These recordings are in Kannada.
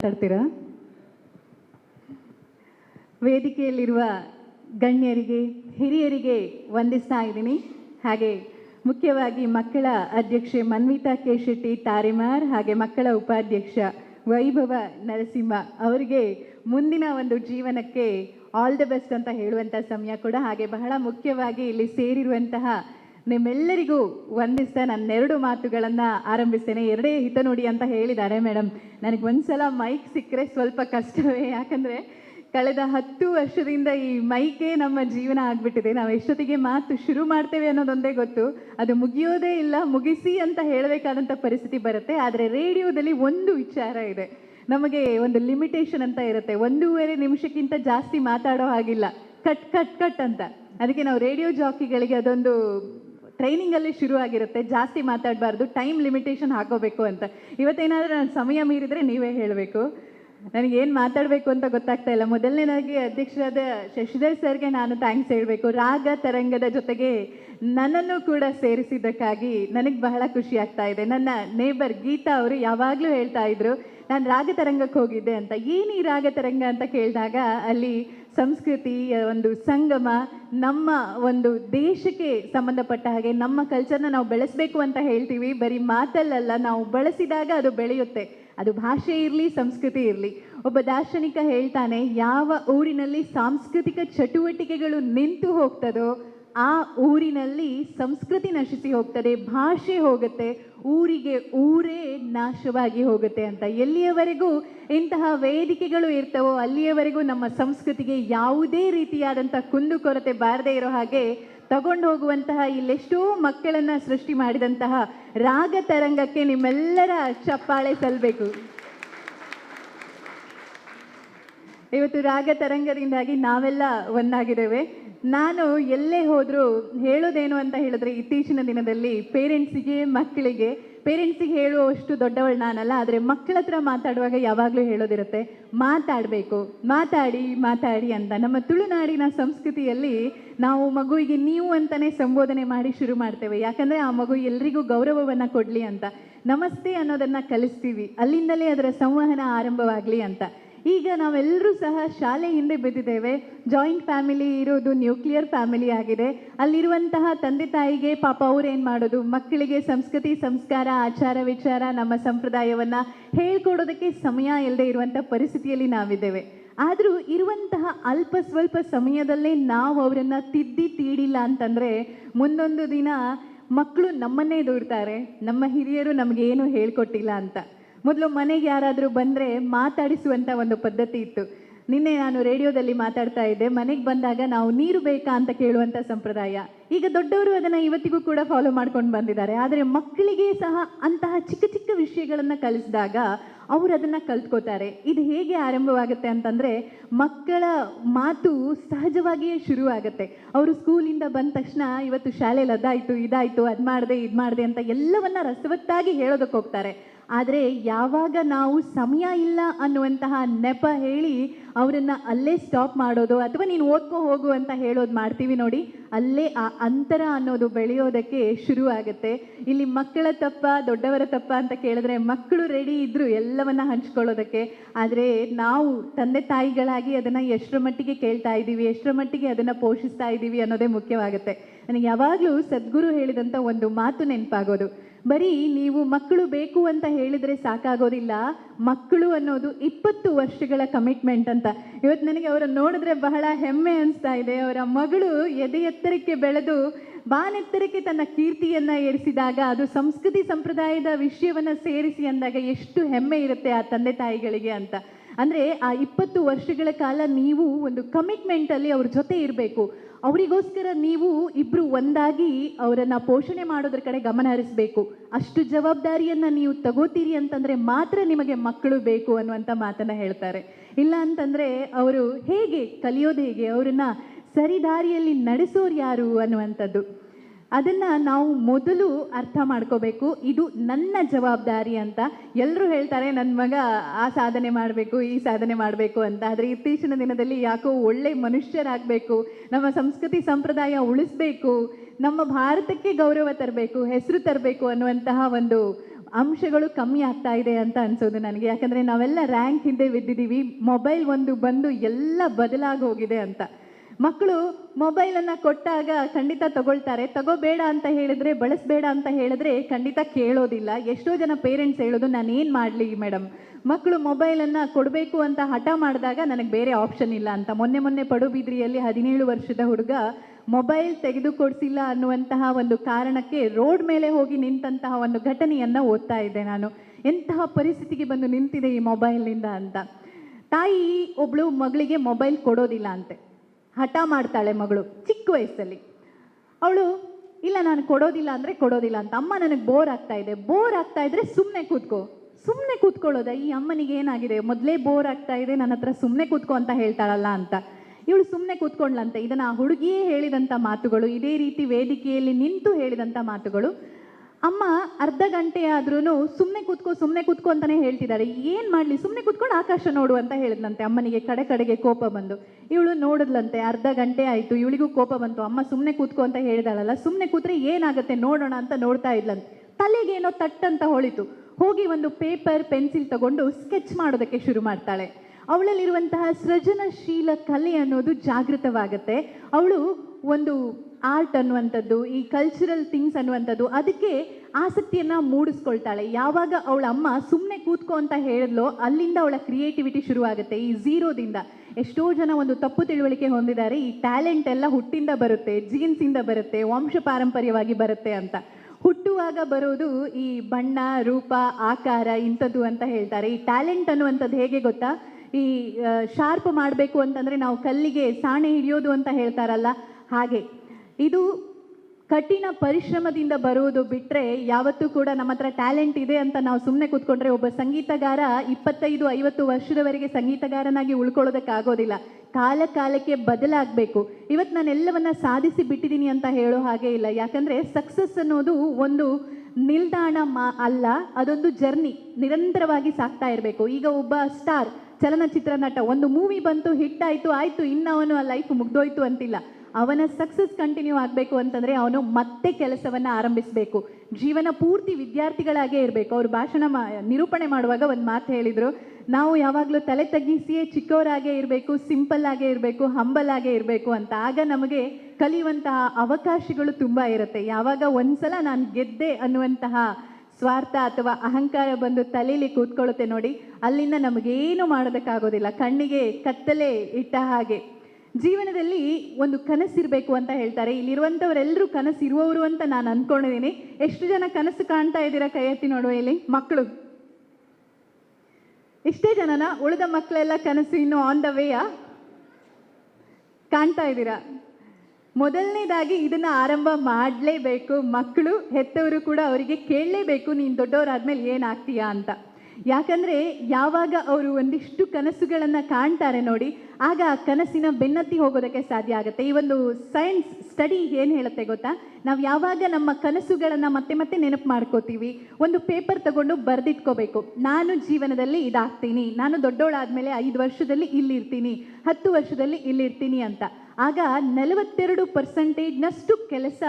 ಮಾತಾಡ್ತೀರಾ ವೇದಿಕೆಯಲ್ಲಿರುವ ಗಣ್ಯರಿಗೆ, ಹಿರಿಯರಿಗೆ ವಂದಿಸ್ತಾ ಇದ್ದೀನಿ. ಹಾಗೆ ಮುಖ್ಯವಾಗಿ ಮಕ್ಕಳ ಅಧ್ಯಕ್ಷೆ ಮನ್ವಿತಾ ಕೆ ಶೆಟ್ಟಿ ತಾರೆಮಾರ್, ಹಾಗೆ ಮಕ್ಕಳ ಉಪಾಧ್ಯಕ್ಷ ವೈಭವ ನರಸಿಂಹ ಅವರಿಗೆ ಮುಂದಿನ ಒಂದು ಜೀವನಕ್ಕೆ ಆಲ್ ದ ಬೆಸ್ಟ್ ಅಂತ ಹೇಳುವಂಥ ಸಮಯ ಕೂಡ ಹಾಗೆ ಬಹಳ ಮುಖ್ಯವಾಗಿ ಇಲ್ಲಿ ಸೇರಿರುವಂತಹ ನಿಮ್ಮೆಲ್ಲರಿಗೂ ವಂದಿಸ್ತಾ ನನ್ನ ಎರಡು ಮಾತುಗಳನ್ನು ಆರಂಭಿಸ್ತೇನೆ. ಎರಡೇ ಹಿತ ನುಡಿ ಅಂತ ಹೇಳಿದ್ದಾರೆ ಮೇಡಮ್ ನನಗೆ ಒಂದ್ಸಲ ಮೈಕ್ ಸಿಕ್ಕರೆ ಸ್ವಲ್ಪ ಕಷ್ಟವೇ. ಯಾಕಂದರೆ ಕಳೆದ ಹತ್ತು ವರ್ಷದಿಂದ ಈ ಮೈಕೇ ನಮ್ಮ ಜೀವನ ಆಗಿಬಿಟ್ಟಿದೆ. ನಾವು ಎಷ್ಟೊತ್ತಿಗೆ ಮಾತು ಶುರು ಮಾಡ್ತೇವೆ ಅನ್ನೋದೊಂದೇ ಗೊತ್ತು. ಅದು ಮುಗಿಯೋದೇ ಇಲ್ಲ, ಮುಗಿಸಿ ಅಂತ ಹೇಳಬೇಕಾದಂಥ ಪರಿಸ್ಥಿತಿ ಬರುತ್ತೆ. ಆದರೆ ರೇಡಿಯೋದಲ್ಲಿ ಒಂದು ವಿಚಾರ ಇದೆ. ನಮಗೆ ಒಂದು ಲಿಮಿಟೇಷನ್ ಅಂತ ಇರುತ್ತೆ. ಒಂದೂವರೆ ನಿಮಿಷಕ್ಕಿಂತ ಜಾಸ್ತಿ ಮಾತಾಡೋ ಹಾಗಿಲ್ಲ. ಕಟ್ ಕಟ್ ಕಟ್ ಅಂತ. ಅದಕ್ಕೆ ನಾವು ರೇಡಿಯೋ ಜಾಕಿಗಳಿಗೆ ಅದೊಂದು ಟ್ರೈನಿಂಗಲ್ಲಿ ಶುರು ಆಗಿರುತ್ತೆ ಜಾಸ್ತಿ ಮಾತಾಡಬಾರ್ದು, ಟೈಮ್ ಲಿಮಿಟೇಷನ್ ಹಾಕೋಬೇಕು ಅಂತ. ಇವತ್ತೇನಾದರೂ ನಾನು ಸಮಯ ಮೀರಿದರೆ ನೀವೇ ಹೇಳಬೇಕು. ನನಗೆ ಏನು ಮಾತಾಡಬೇಕು ಅಂತ ಗೊತ್ತಾಗ್ತಾ ಇಲ್ಲ. ಮೊದಲನೇದಾಗಿ ಅಧ್ಯಕ್ಷರಾದ ಶಶಿಧರ್ ಸರ್ಗೆ ನಾನು ಥ್ಯಾಂಕ್ಸ್ ಹೇಳಬೇಕು. ರಾಗ ತರಂಗದ ಜೊತೆಗೆ ನನ್ನನ್ನು ಕೂಡ ಸೇರಿಸಿದ್ದಕ್ಕಾಗಿ ನನಗೆ ಬಹಳ ಖುಷಿ ಆಗ್ತಾ ಇದೆ. ನನ್ನ ನೇಬರ್ ಗೀತಾ ಅವರು ಯಾವಾಗಲೂ ಹೇಳ್ತಾ ಇದ್ರು, ನಾನು ರಾಗ ತರಂಗಕ್ಕೆ ಹೋಗಿದ್ದೆ ಅಂತ. ಏನು ಈ ರಾಗ ತರಂಗ ಅಂತ ಕೇಳಿದಾಗ ಅಲ್ಲಿ ಸಂಸ್ಕೃತಿ ಒಂದು ಸಂಗಮ, ನಮ್ಮ ಒಂದು ದೇಶಕ್ಕೆ ಸಂಬಂಧಪಟ್ಟ ಹಾಗೆ ನಮ್ಮ ಕಲ್ಚರ್ನ ನಾವು ಬೆಳೆಸಬೇಕು ಅಂತ ಹೇಳ್ತೀವಿ. ಬರೀ ಮಾತಲ್ಲ ನಾವು ಬಳಸಿದಾಗ ಅದು ಬೆಳೆಯುತ್ತೆ. ಅದು ಭಾಷೆ ಇರಲಿ, ಸಂಸ್ಕೃತಿ ಇರಲಿ. ಒಬ್ಬ ದಾರ್ಶನಿಕ ಹೇಳ್ತಾನೆ, ಯಾವ ಊರಿನಲ್ಲಿ ಸಾಂಸ್ಕೃತಿಕ ಚಟುವಟಿಕೆಗಳು ನಿಂತು ಹೋಗ್ತದೋ ಆ ಊರಿನಲ್ಲಿ ಸಂಸ್ಕೃತಿ ನಶಿಸಿ ಹೋಗ್ತದೆ, ಭಾಷೆ ಹೋಗುತ್ತೆ, ಊರಿಗೆ ಊರೇ ನಾಶವಾಗಿ ಹೋಗುತ್ತೆ ಅಂತ. ಎಲ್ಲಿಯವರೆಗೂ ಇಂತಹ ವೇದಿಕೆಗಳು ಇರ್ತವೋ ಅಲ್ಲಿಯವರೆಗೂ ನಮ್ಮ ಸಂಸ್ಕೃತಿಗೆ ಯಾವುದೇ ರೀತಿಯಾದಂಥ ಕುಂದುಕೊರತೆ ಬಾರದೇ ಇರೋ ಹಾಗೆ ತಗೊಂಡು ಹೋಗುವಂತಹ ಇಲ್ಲೆಷ್ಟೋ ಮಕ್ಕಳನ್ನು ಸೃಷ್ಟಿ ಮಾಡಿದಂತಹ ರಾಗ ತರಂಗಕ್ಕೆ ನಿಮ್ಮೆಲ್ಲರ ಚಪ್ಪಾಳೆ ಸಲ್ಲಬೇಕು ಇವತ್ತು ರಾಗ ತರಂಗದಿಂದಾಗಿ ನಾವೆಲ್ಲ ಒಂದಾಗಿದ್ದೇವೆ ನಾನು ಎಲ್ಲೇ ಹೋದರೂ ಹೇಳೋದೇನು ಅಂತ ಹೇಳಿದ್ರೆ ಇತ್ತೀಚಿನ ದಿನದಲ್ಲಿ ಪೇರೆಂಟ್ಸಿಗೆ, ಮಕ್ಕಳಿಗೆ, ಪೇರೆಂಟ್ಸಿಗೆ ಹೇಳುವಷ್ಟು ದೊಡ್ಡವಳು ನಾನಲ್ಲ, ಆದರೆ ಮಕ್ಕಳ ಹತ್ರ ಮಾತಾಡುವಾಗ ಯಾವಾಗಲೂ ಹೇಳೋದಿರುತ್ತೆ, ಮಾತಾಡಬೇಕು, ಮಾತಾಡಿ ಮಾತಾಡಿ ಅಂತ. ನಮ್ಮ ತುಳುನಾಡಿನ ಸಂಸ್ಕೃತಿಯಲ್ಲಿ ನಾವು ಮಗುವಿಗೆ ನೀವು ಅಂತಲೇ ಸಂಬೋಧನೆ ಮಾಡಿ ಶುರು ಮಾಡ್ತೇವೆ. ಯಾಕಂದರೆ ಆ ಮಗು ಎಲ್ರಿಗೂ ಗೌರವವನ್ನು ಕೊಡಲಿ ಅಂತ. ನಮಸ್ತೆ ಅನ್ನೋದನ್ನು ಕಲಿಸ್ತೀವಿ. ಅಲ್ಲಿಂದಲೇ ಅದರ ಸಂವಹನ ಆರಂಭವಾಗಲಿ ಅಂತ. ಈಗ ನಾವೆಲ್ಲರೂ ಸಹ ಶಾಲೆ ಹಿಂದೆ ಬಿದ್ದಿದ್ದೇವೆ. ಜಾಯಿಂಟ್ ಫ್ಯಾಮಿಲಿ ಇರೋದು ನ್ಯೂಕ್ಲಿಯರ್ ಫ್ಯಾಮಿಲಿ ಆಗಿದೆ. ಅಲ್ಲಿರುವಂತಹ ತಂದೆ ತಾಯಿಗೆ ಪಾಪ ಅವ್ರೇನು ಮಾಡೋದು? ಮಕ್ಕಳಿಗೆ ಸಂಸ್ಕೃತಿ, ಸಂಸ್ಕಾರ, ಆಚಾರ ವಿಚಾರ, ನಮ್ಮ ಸಂಪ್ರದಾಯವನ್ನು ಹೇಳ್ಕೊಡೋದಕ್ಕೆ ಸಮಯ ಇಲ್ಲದೆ ಇರುವಂಥ ಪರಿಸ್ಥಿತಿಯಲ್ಲಿ ನಾವಿದ್ದೇವೆ. ಆದರೂ ಇರುವಂತಹ ಅಲ್ಪ ಸ್ವಲ್ಪ ಸಮಯದಲ್ಲೇ ನಾವು ಅವರನ್ನು ತಿದ್ದಿ ತೀಡಿಲ್ಲ ಅಂತಂದರೆ ಮುಂದೊಂದು ದಿನ ಮಕ್ಕಳು ನಮ್ಮನ್ನೇ ದೂರ್ತಾರೆ ನಮ್ಮ ಹಿರಿಯರು ನಮಗೇನು ಹೇಳ್ಕೊಟ್ಟಿಲ್ಲ ಅಂತ. ಮೊದಲು ಮನೆಗೆ ಯಾರಾದರೂ ಬಂದರೆ ಮಾತಾಡಿಸುವಂಥ ಒಂದು ಪದ್ಧತಿ ಇತ್ತು. ನಿನ್ನೆ ನಾನು ರೇಡಿಯೋದಲ್ಲಿ ಮಾತಾಡ್ತಾ ಇದ್ದೆ. ಮನೆಗೆ ಬಂದಾಗ ನಾವು ನೀರು ಬೇಕಾ ಅಂತ ಕೇಳುವಂಥ ಸಂಪ್ರದಾಯ. ಈಗ ದೊಡ್ಡವರು ಅದನ್ನು ಇವತ್ತಿಗೂ ಕೂಡ ಫಾಲೋ ಮಾಡ್ಕೊಂಡು ಬಂದಿದ್ದಾರೆ. ಆದರೆ ಮಕ್ಕಳಿಗೆ ಸಹ ಅಂತಹ ಚಿಕ್ಕ ಚಿಕ್ಕ ವಿಷಯಗಳನ್ನು ಕಲಿಸಿದಾಗ ಅವರು ಅದನ್ನು ಕಲ್ತ್ಕೋತಾರೆ. ಇದು ಹೇಗೆ ಆರಂಭವಾಗುತ್ತೆ ಅಂತಂದರೆ ಮಕ್ಕಳ ಮಾತು ಸಹಜವಾಗಿಯೇ ಶುರುವಾಗುತ್ತೆ. ಅವರು ಸ್ಕೂಲಿಂದ ಬಂದ ತಕ್ಷಣ ಇವತ್ತು ಶಾಲೆಯಲ್ಲಿ ಅದಾಯಿತು, ಇದಾಯಿತು, ಅದು ಮಾಡಿದೆ, ಇದು ಮಾಡಿದೆ ಅಂತ ಎಲ್ಲವನ್ನ ರಸವತ್ತಾಗಿ ಹೇಳೋದಕ್ಕೆ ಹೋಗ್ತಾರೆ. ಆದರೆ ಯಾವಾಗ ನಾವು ಸಮಯ ಇಲ್ಲ ಅನ್ನುವಂತಹ ನೆಪ ಹೇಳಿ ಅವರನ್ನು ಅಲ್ಲೇ ಸ್ಟಾಪ್ ಮಾಡೋದು ಅಥವಾ ನೀನು ಓದ್ಕೋ ಹೋಗು ಅಂತ ಹೇಳೋದು ಮಾಡ್ತೀವಿ ನೋಡಿ. ಅಲ್ಲೇ ಆ ಅಂತರ ಅನ್ನೋದು ಬೆಳೆಯೋದಕ್ಕೆ ಶುರು ಆಗುತ್ತೆ ಇಲ್ಲಿ ಮಕ್ಕಳ ತಪ್ಪ, ದೊಡ್ಡವರ ತಪ್ಪ ಅಂತ ಕೇಳಿದ್ರೆ ಮಕ್ಕಳು ರೆಡಿ ಇದ್ದರು ಎಲ್ಲವನ್ನ ಹಂಚ್ಕೊಳ್ಳೋದಕ್ಕೆ. ಆದರೆ ನಾವು ತಂದೆ ತಾಯಿಗಳಾಗಿ ಅದನ್ನು ಎಷ್ಟರ ಮಟ್ಟಿಗೆ ಕೇಳ್ತಾ ಇದ್ದೀವಿ, ಎಷ್ಟರ ಮಟ್ಟಿಗೆ ಅದನ್ನು ಪೋಷಿಸ್ತಾ ಇದ್ದೀವಿ ಅನ್ನೋದೇ ಮುಖ್ಯವಾಗುತ್ತೆ. ನನಗೆ ಯಾವಾಗಲೂ ಸದ್ಗುರು ಹೇಳಿದಂಥ ಒಂದು ಮಾತು ನೆನಪಾಗೋದು. ಬರೀ ನೀವು ಮಕ್ಕಳು ಬೇಕು ಅಂತ ಹೇಳಿದರೆ ಸಾಕಾಗೋದಿಲ್ಲ ಮಕ್ಕಳು ಅನ್ನೋದು ಇಪ್ಪತ್ತು ವರ್ಷಗಳ ಕಮಿಟ್ಮೆಂಟ್ ಅಂತ. ಇವತ್ತು ನನಗೆ ಅವರನ್ನು ನೋಡಿದ್ರೆ ಬಹಳ ಹೆಮ್ಮೆ ಅನಿಸ್ತಾ ಇದೆ. ಅವರ ಮಗಳು ಎದೆ ಎತ್ತರಕ್ಕೆ ಬೆಳೆದು ಬಾನೆತ್ತರಕ್ಕೆ ತನ್ನ ಕೀರ್ತಿಯನ್ನು ಏರಿಸಿದಾಗ, ಅದು ಸಂಸ್ಕೃತಿ ಸಂಪ್ರದಾಯದ ವಿಷಯವನ್ನು ಸೇರಿಸಿ ಅಂದಾಗ ಎಷ್ಟು ಹೆಮ್ಮೆ ಇರುತ್ತೆ ಆ ತಂದೆ ತಾಯಿಗಳಿಗೆ ಅಂತ. ಅಂದರೆ ಆ ಇಪ್ಪತ್ತು ವರ್ಷಗಳ ಕಾಲ ನೀವು ಒಂದು ಕಮಿಟ್ಮೆಂಟಲ್ಲಿ ಅವ್ರ ಜೊತೆ ಇರಬೇಕು. ಅವರಿಗೋಸ್ಕರ ನೀವು ಇಬ್ಬರು ಒಂದಾಗಿ ಅವರನ್ನು ಪೋಷಣೆ ಮಾಡೋದ್ರ ಕಡೆ ಗಮನ ಹರಿಸಬೇಕು. ಅಷ್ಟು ಜವಾಬ್ದಾರಿಯನ್ನು ನೀವು ತಗೋತೀರಿ ಅಂತಂದರೆ ಮಾತ್ರ ನಿಮಗೆ ಮಕ್ಕಳು ಬೇಕು ಅನ್ನುವಂಥ ಮಾತನ್ನು ಹೇಳ್ತಾರೆ. ಇಲ್ಲ ಅಂತಂದರೆ ಅವರು ಹೇಗೆ ಕಲಿಯೋದು ಹೇಗೆ? ಅವರನ್ನು ಸರಿದಾರಿಯಲ್ಲಿ ನಡೆಸೋರು ಯಾರು ಅನ್ನುವಂಥದ್ದು. ಅದನ್ನು ನಾವು ಮೊದಲು ಅರ್ಥ ಮಾಡ್ಕೋಬೇಕು. ಇದು ನನ್ನ ಜವಾಬ್ದಾರಿ ಅಂತ ಎಲ್ಲರೂ ಹೇಳ್ತಾರೆ ನನ್ನ ಮಗ ಆ ಸಾಧನೆ ಮಾಡಬೇಕು, ಈ ಸಾಧನೆ ಮಾಡಬೇಕು ಅಂತ. ಆದರೆ ಇತ್ತೀಚಿನ ದಿನದಲ್ಲಿ ಯಾಕೋ ಒಳ್ಳೆ ಮನುಷ್ಯರಾಗಬೇಕು, ನಮ್ಮ ಸಂಸ್ಕೃತಿ ಸಂಪ್ರದಾಯ ಉಳಿಸ್ಬೇಕು, ನಮ್ಮ ಭಾರತಕ್ಕೆ ಗೌರವ ತರಬೇಕು, ಹೆಸರು ತರಬೇಕು ಅನ್ನುವಂತಹ ಒಂದು ಅಂಶಗಳು ಕಮ್ಮಿ ಆಗ್ತಾ ಇದೆ ಅಂತ ಅನ್ಸೋದು ನನಗೆ. ಯಾಕಂದರೆ ನಾವೆಲ್ಲ ರ್ಯಾಂಕ್ ಹಿಂದೆ ಬಿದ್ದಿದ್ದೀವಿ, ಮೊಬೈಲ್ ಒಂದು ಬಂದು ಎಲ್ಲ ಬದಲಾಗಿ ಹೋಗಿದೆ ಅಂತ. ಮಕ್ಕಳು ಮೊಬೈಲನ್ನು ಕೊಟ್ಟಾಗ ಖಂಡಿತ ತಗೊಳ್ತಾರೆ. ತಗೋಬೇಡ ಅಂತ ಹೇಳಿದ್ರೆ, ಬಳಸಬೇಡ ಅಂತ ಹೇಳಿದ್ರೆ ಖಂಡಿತ ಕೇಳೋದಿಲ್ಲ. ಎಷ್ಟೋ ಜನ ಪೇರೆಂಟ್ಸ್ ಹೇಳೋದು ನಾನು ಏನು ಮಾಡಲಿ ಮೇಡಮ್ ಮಕ್ಕಳು ಮೊಬೈಲನ್ನು ಕೊಡಬೇಕು ಅಂತ ಹಠ ಮಾಡಿದಾಗ ನನಗೆ ಬೇರೆ ಆಪ್ಷನ್ ಇಲ್ಲ ಅಂತ. ಮೊನ್ನೆ ಮೊನ್ನೆ ಪಡುಬಿದ್ರಿಯಲ್ಲಿ ಹದಿನೇಳು ವರ್ಷದ ಹುಡುಗ ಮೊಬೈಲ್ ತೆಗೆದುಕೊಡಿಸಿಲ್ಲ ಅನ್ನುವಂತಹ ಒಂದು ಕಾರಣಕ್ಕೆ ರೋಡ್ ಮೇಲೆ ಹೋಗಿ ನಿಂತಹ ಒಂದು ಘಟನೆಯನ್ನು ಓದ್ತಾ ಇದ್ದೆ ನಾನು. ಎಂತಹ ಪರಿಸ್ಥಿತಿಗೆ ಬಂದು ನಿಂತಿದೆ ಈ ಮೊಬೈಲ್ನಿಂದ ಅಂತ. ತಾಯಿ ಒಬ್ಳು ಮಗಳಿಗೆ ಮೊಬೈಲ್ ಕೊಡೋದಿಲ್ಲ ಅಂತೆ. ಹಠ ಮಾಡ್ತಾಳೆ ಮಗಳು ಚಿಕ್ಕ ವಯಸ್ಸಲ್ಲಿ. ಅವಳು, ಇಲ್ಲ, ನಾನು ಕೊಡೋದಿಲ್ಲ ಅಂದರೆ ಕೊಡೋದಿಲ್ಲ ಅಂತ. ಅಮ್ಮ ನನಗೆ ಬೋರ್ ಆಗ್ತಾ ಇದೆ. ಬೋರ್ ಆಗ್ತಾ ಇದ್ರೆ ಸುಮ್ಮನೆ ಕೂತ್ಕೋ. ಸುಮ್ಮನೆ ಕೂತ್ಕೊಳ್ಳೋದ? ಈ ಅಮ್ಮನಿಗೆ ಏನಾಗಿದೆ? ಮೊದಲೇ ಬೋರ್ ಆಗ್ತಾ ಇದೆ, ನನ್ನ ಹತ್ರ ಸುಮ್ಮನೆ ಕೂತ್ಕೋ ಅಂತ ಹೇಳ್ತಾಳಲ್ಲ ಅಂತ. ಇವಳು ಸುಮ್ಮನೆ ಕೂತ್ಕೊಂಡ್ಲಂತೆ ಇದನ್ನು ಆ ಹುಡುಗಿಯೇ ಹೇಳಿದಂಥ ಮಾತುಗಳು, ಇದೇ ರೀತಿ ವೇದಿಕೆಯಲ್ಲಿ ನಿಂತು ಹೇಳಿದಂಥ ಮಾತುಗಳು. ಅಮ್ಮ ಅರ್ಧ ಗಂಟೆ ಆದ್ರೂ ಸುಮ್ಮನೆ ಕೂತ್ಕೋ ಸುಮ್ಮನೆ ಕೂತ್ಕೋ ಅಂತಾನೆ ಹೇಳ್ತಿದ್ದಾರೆ. ಏನು ಮಾಡಲಿ? ಸುಮ್ಮನೆ ಕೂತ್ಕೊಂಡು ಆಕಾಶ ನೋಡು ಅಂತ ಹೇಳಿದ್ಲಂತೆ ಅಮ್ಮನಿಗೆ ಕಡೆ ಕಡೆಗೆ ಕೋಪ ಬಂದು. ಇವಳು ನೋಡಿದ್ಲಂತೆ, ಅರ್ಧ ಗಂಟೆ ಆಯಿತು, ಇವಳಿಗೂ ಕೋಪ ಬಂತು. ಅಮ್ಮ ಸುಮ್ಮನೆ ಕೂತ್ಕೋ ಅಂತ ಹೇಳಿದಾಳಲ್ಲ ಸುಮ್ಮನೆ ಕೂತ್ರೆ ಏನಾಗುತ್ತೆ ನೋಡೋಣ ಅಂತ ನೋಡ್ತಾ ಇದ್ಲಂತೆ. ತಲೆಗೇನೋ ತಟ್ಟಂತ ಹೊಳಿತು. ಹೋಗಿ ಒಂದು ಪೇಪರ್, ಪೆನ್ಸಿಲ್ ತಗೊಂಡು ಸ್ಕೆಚ್ ಮಾಡೋದಕ್ಕೆ ಶುರು ಮಾಡ್ತಾಳೆ. ಅವಳಲ್ಲಿರುವಂತಹ ಸೃಜನಶೀಲ ಕಲೆ ಅನ್ನೋದು ಜಾಗೃತವಾಗುತ್ತೆ. ಅವಳು ಒಂದು ಆರ್ಟ್ ಅನ್ನುವಂಥದ್ದು, ಈ ಕಲ್ಚರಲ್ ಥಿಂಗ್ಸ್ ಅನ್ನುವಂಥದ್ದು, ಅದಕ್ಕೆ ಆಸಕ್ತಿಯನ್ನು ಮೂಡಿಸ್ಕೊಳ್ತಾಳೆ. ಯಾವಾಗ ಅವಳ ಅಮ್ಮ ಸುಮ್ಮನೆ ಕೂತ್ಕೋ ಅಂತ ಹೇಳಿದ್ಲೋ, ಅಲ್ಲಿಂದ ಅವಳ ಕ್ರಿಯೇಟಿವಿಟಿ ಶುರುವಾಗುತ್ತೆ. ಈ ಝೀರೋದಿಂದ ಎಷ್ಟೋ ಜನ ಒಂದು ತಪ್ಪು ತಿಳುವಳಿಕೆ ಹೊಂದಿದ್ದಾರೆ. ಈ ಟ್ಯಾಲೆಂಟ್ ಎಲ್ಲ ಹುಟ್ಟಿಂದ ಬರುತ್ತೆ ಜೀನ್ಸಿಂದ ಬರುತ್ತೆ, ವಂಶ ಪಾರಂಪರ್ಯವಾಗಿ ಬರುತ್ತೆ ಅಂತ. ಹುಟ್ಟುವಾಗ ಬರೋದು ಈ ಬಣ್ಣ, ರೂಪ, ಆಕಾರ ಇಂಥದ್ದು ಅಂತ ಹೇಳ್ತಾರೆ. ಈ ಟ್ಯಾಲೆಂಟ್ ಅನ್ನುವಂಥದ್ದು ಹೇಗೆ ಗೊತ್ತಾ? ಈ ಶಾರ್ಪ್ ಮಾಡಬೇಕು ಅಂತಂದರೆ ನಾವು ಕಲ್ಲಿಗೆ ಸಾಣೆ ಹಿಡಿಯೋದು ಅಂತ ಹೇಳ್ತಾರಲ್ಲ, ಹಾಗೆ. ಇದು ಕಠಿಣ ಪರಿಶ್ರಮದಿಂದ ಬರುವುದು ಬಿಟ್ಟರೆ ಯಾವತ್ತೂ ಕೂಡ ನಮ್ಮ ಹತ್ರ ಟ್ಯಾಲೆಂಟ್ ಇದೆ ಅಂತ ನಾವು ಸುಮ್ಮನೆ ಕೂತ್ಕೊಂಡ್ರೆ ಒಬ್ಬ ಸಂಗೀತಗಾರ ಇಪ್ಪತ್ತೈದು, ಐವತ್ತು ವರ್ಷದವರೆಗೆ ಸಂಗೀತಗಾರನಾಗಿ ಉಳ್ಕೊಳ್ಳೋದಕ್ಕಾಗೋದಿಲ್ಲ. ಕಾಲ ಕಾಲಕ್ಕೆ ಬದಲಾಗಬೇಕು. ಇವತ್ತು ನಾನು ಎಲ್ಲವನ್ನ ಸಾಧಿಸಿ ಬಿಟ್ಟಿದ್ದೀನಿ ಅಂತ ಹೇಳೋ ಹಾಗೆ ಇಲ್ಲ. ಯಾಕಂದರೆ ಸಕ್ಸಸ್ ಅನ್ನೋದು ಒಂದು ನಿಲ್ದಾಣ ಮಾ ಅಲ್ಲ, ಅದೊಂದು ಜರ್ನಿ ನಿರಂತರವಾಗಿ ಸಾಕ್ತಾ ಇರಬೇಕು. ಈಗ ಒಬ್ಬ ಸ್ಟಾರ್ ಚಲನಚಿತ್ರ ನಟ, ಒಂದು ಮೂವಿ ಬಂತು ಹಿಟ್ ಆಯಿತು ಆಯಿತು, ಇನ್ನು ಅವನು ಆ ಲೈಫ್ ಮುಗ್ದೋಯ್ತು ಅಂತಿಲ್ಲ. ಅವನ ಸಕ್ಸಸ್ ಕಂಟಿನ್ಯೂ ಆಗಬೇಕು ಅಂತಂದರೆ ಅವನು ಮತ್ತೆ ಕೆಲಸವನ್ನು ಆರಂಭಿಸಬೇಕು. ಜೀವನ ಪೂರ್ತಿ ವಿದ್ಯಾರ್ಥಿಗಳಾಗೇ ಇರಬೇಕು. ಅವರು ಭಾಷಣ ಮಾ, ನಿರೂಪಣೆ ಮಾಡುವಾಗ ಒಂದು ಮಾತು ಹೇಳಿದರು. ನಾವು ಯಾವಾಗಲೂ ತಲೆ ತಗ್ಗಿಸಿಯೇ ಚಿಕ್ಕವರಾಗೇ ಇರಬೇಕು ಸಿಂಪಲ್ ಆಗೇ ಇರಬೇಕು ಹಂಬಲ್ ಆಗೇ ಇರಬೇಕು ಅಂತ. ಆಗ ನಮಗೆ ಕಲಿಯುವಂತಹ ಅವಕಾಶಗಳು ತುಂಬ ಇರುತ್ತೆ. ಯಾವಾಗ ಒಂದ್ಸಲ ನಾನು ಗೆದ್ದೆ ಅನ್ನುವಂತಹ ಸ್ವಾರ್ಥ ಅಥವಾ ಅಹಂಕಾರ ಬಂದು ತಲೆಯಲ್ಲಿ ಕೂತ್ಕೊಳ್ಳುತ್ತೆ ನೋಡಿ, ಅಲ್ಲಿಂದ ನಮಗೇನು ಮಾಡೋದಕ್ಕಾಗೋದಿಲ್ಲ. ಕಣ್ಣಿಗೆ ಕತ್ತಲೆ ಇಟ್ಟ ಹಾಗೆ. ಜೀವನದಲ್ಲಿ ಒಂದು ಕನಸಿರಬೇಕು ಅಂತ ಹೇಳ್ತಾರೆ. ಇಲ್ಲಿರುವಂಥವರೆಲ್ಲರೂ ಕನಸು ಇರುವವರು ಅಂತ ನಾನು ಅಂದ್ಕೊಂಡಿದ್ದೀನಿ ಎಷ್ಟು ಜನ ಕನಸು ಕಾಣ್ತಾ ಇದ್ದೀರಾ ಕೈ ಎತ್ತಿ ನೋಡುವ ಇಲ್ಲಿ, ಮಕ್ಕಳು. ಇಷ್ಟೇ ಜನನ, ಉಳಿದ ಮಕ್ಕಳೆಲ್ಲ ಕನಸು ಇನ್ನು ಆನ್ ದ ವೇಯ ಕಾಣ್ತಾ ಇದ್ದೀರಾ? ಮೊದಲನೇದಾಗಿ ಇದನ್ನ ಆರಂಭ ಮಾಡಲೇಬೇಕು. ಮಕ್ಕಳು, ಹೆತ್ತವರು ಕೂಡ ಅವರಿಗೆ ಕೇಳಲೇಬೇಕು, ನೀನು ದೊಡ್ಡವರಾದ್ಮೇಲೆ ಏನಾಗ್ತೀಯಾ ಅಂತ. ಯಾಕಂದರೆ ಯಾವಾಗ ಅವರು ಒಂದಿಷ್ಟು ಕನಸುಗಳನ್ನು ಕಾಣ್ತಾರೆ ನೋಡಿ, ಆಗ ಆ ಕನಸಿನ ಬೆನ್ನತ್ತಿ ಹೋಗೋದಕ್ಕೆ ಸಾಧ್ಯ ಆಗುತ್ತೆ. ಈ ಒಂದು ಸೈನ್ಸ್ ಸ್ಟಡಿ ಏನು ಹೇಳುತ್ತೆ ಗೊತ್ತಾ? ನಾವು ಯಾವಾಗ ನಮ್ಮ ಕನಸುಗಳನ್ನು ಮತ್ತೆ ಮತ್ತೆ ನೆನಪು ಮಾಡ್ಕೋತೀವಿ, ಒಂದು ಪೇಪರ್ ತಗೊಂಡು ಬರೆದಿಟ್ಕೋಬೇಕು. ನಾನು ಜೀವನದಲ್ಲಿ ಇದಾಗ್ತೀನಿ, ನಾನು ದೊಡ್ಡವಳಾದ್ಮೇಲೆ ಐದು ವರ್ಷದಲ್ಲಿ ಇಲ್ಲಿರ್ತೀನಿ, ಹತ್ತು ವರ್ಷದಲ್ಲಿ ಇಲ್ಲಿರ್ತೀನಿ ಅಂತ. ಆಗ ನಲವತ್ತೆರಡು ಪರ್ಸೆಂಟೇಜ್ನಷ್ಟು ಕೆಲಸ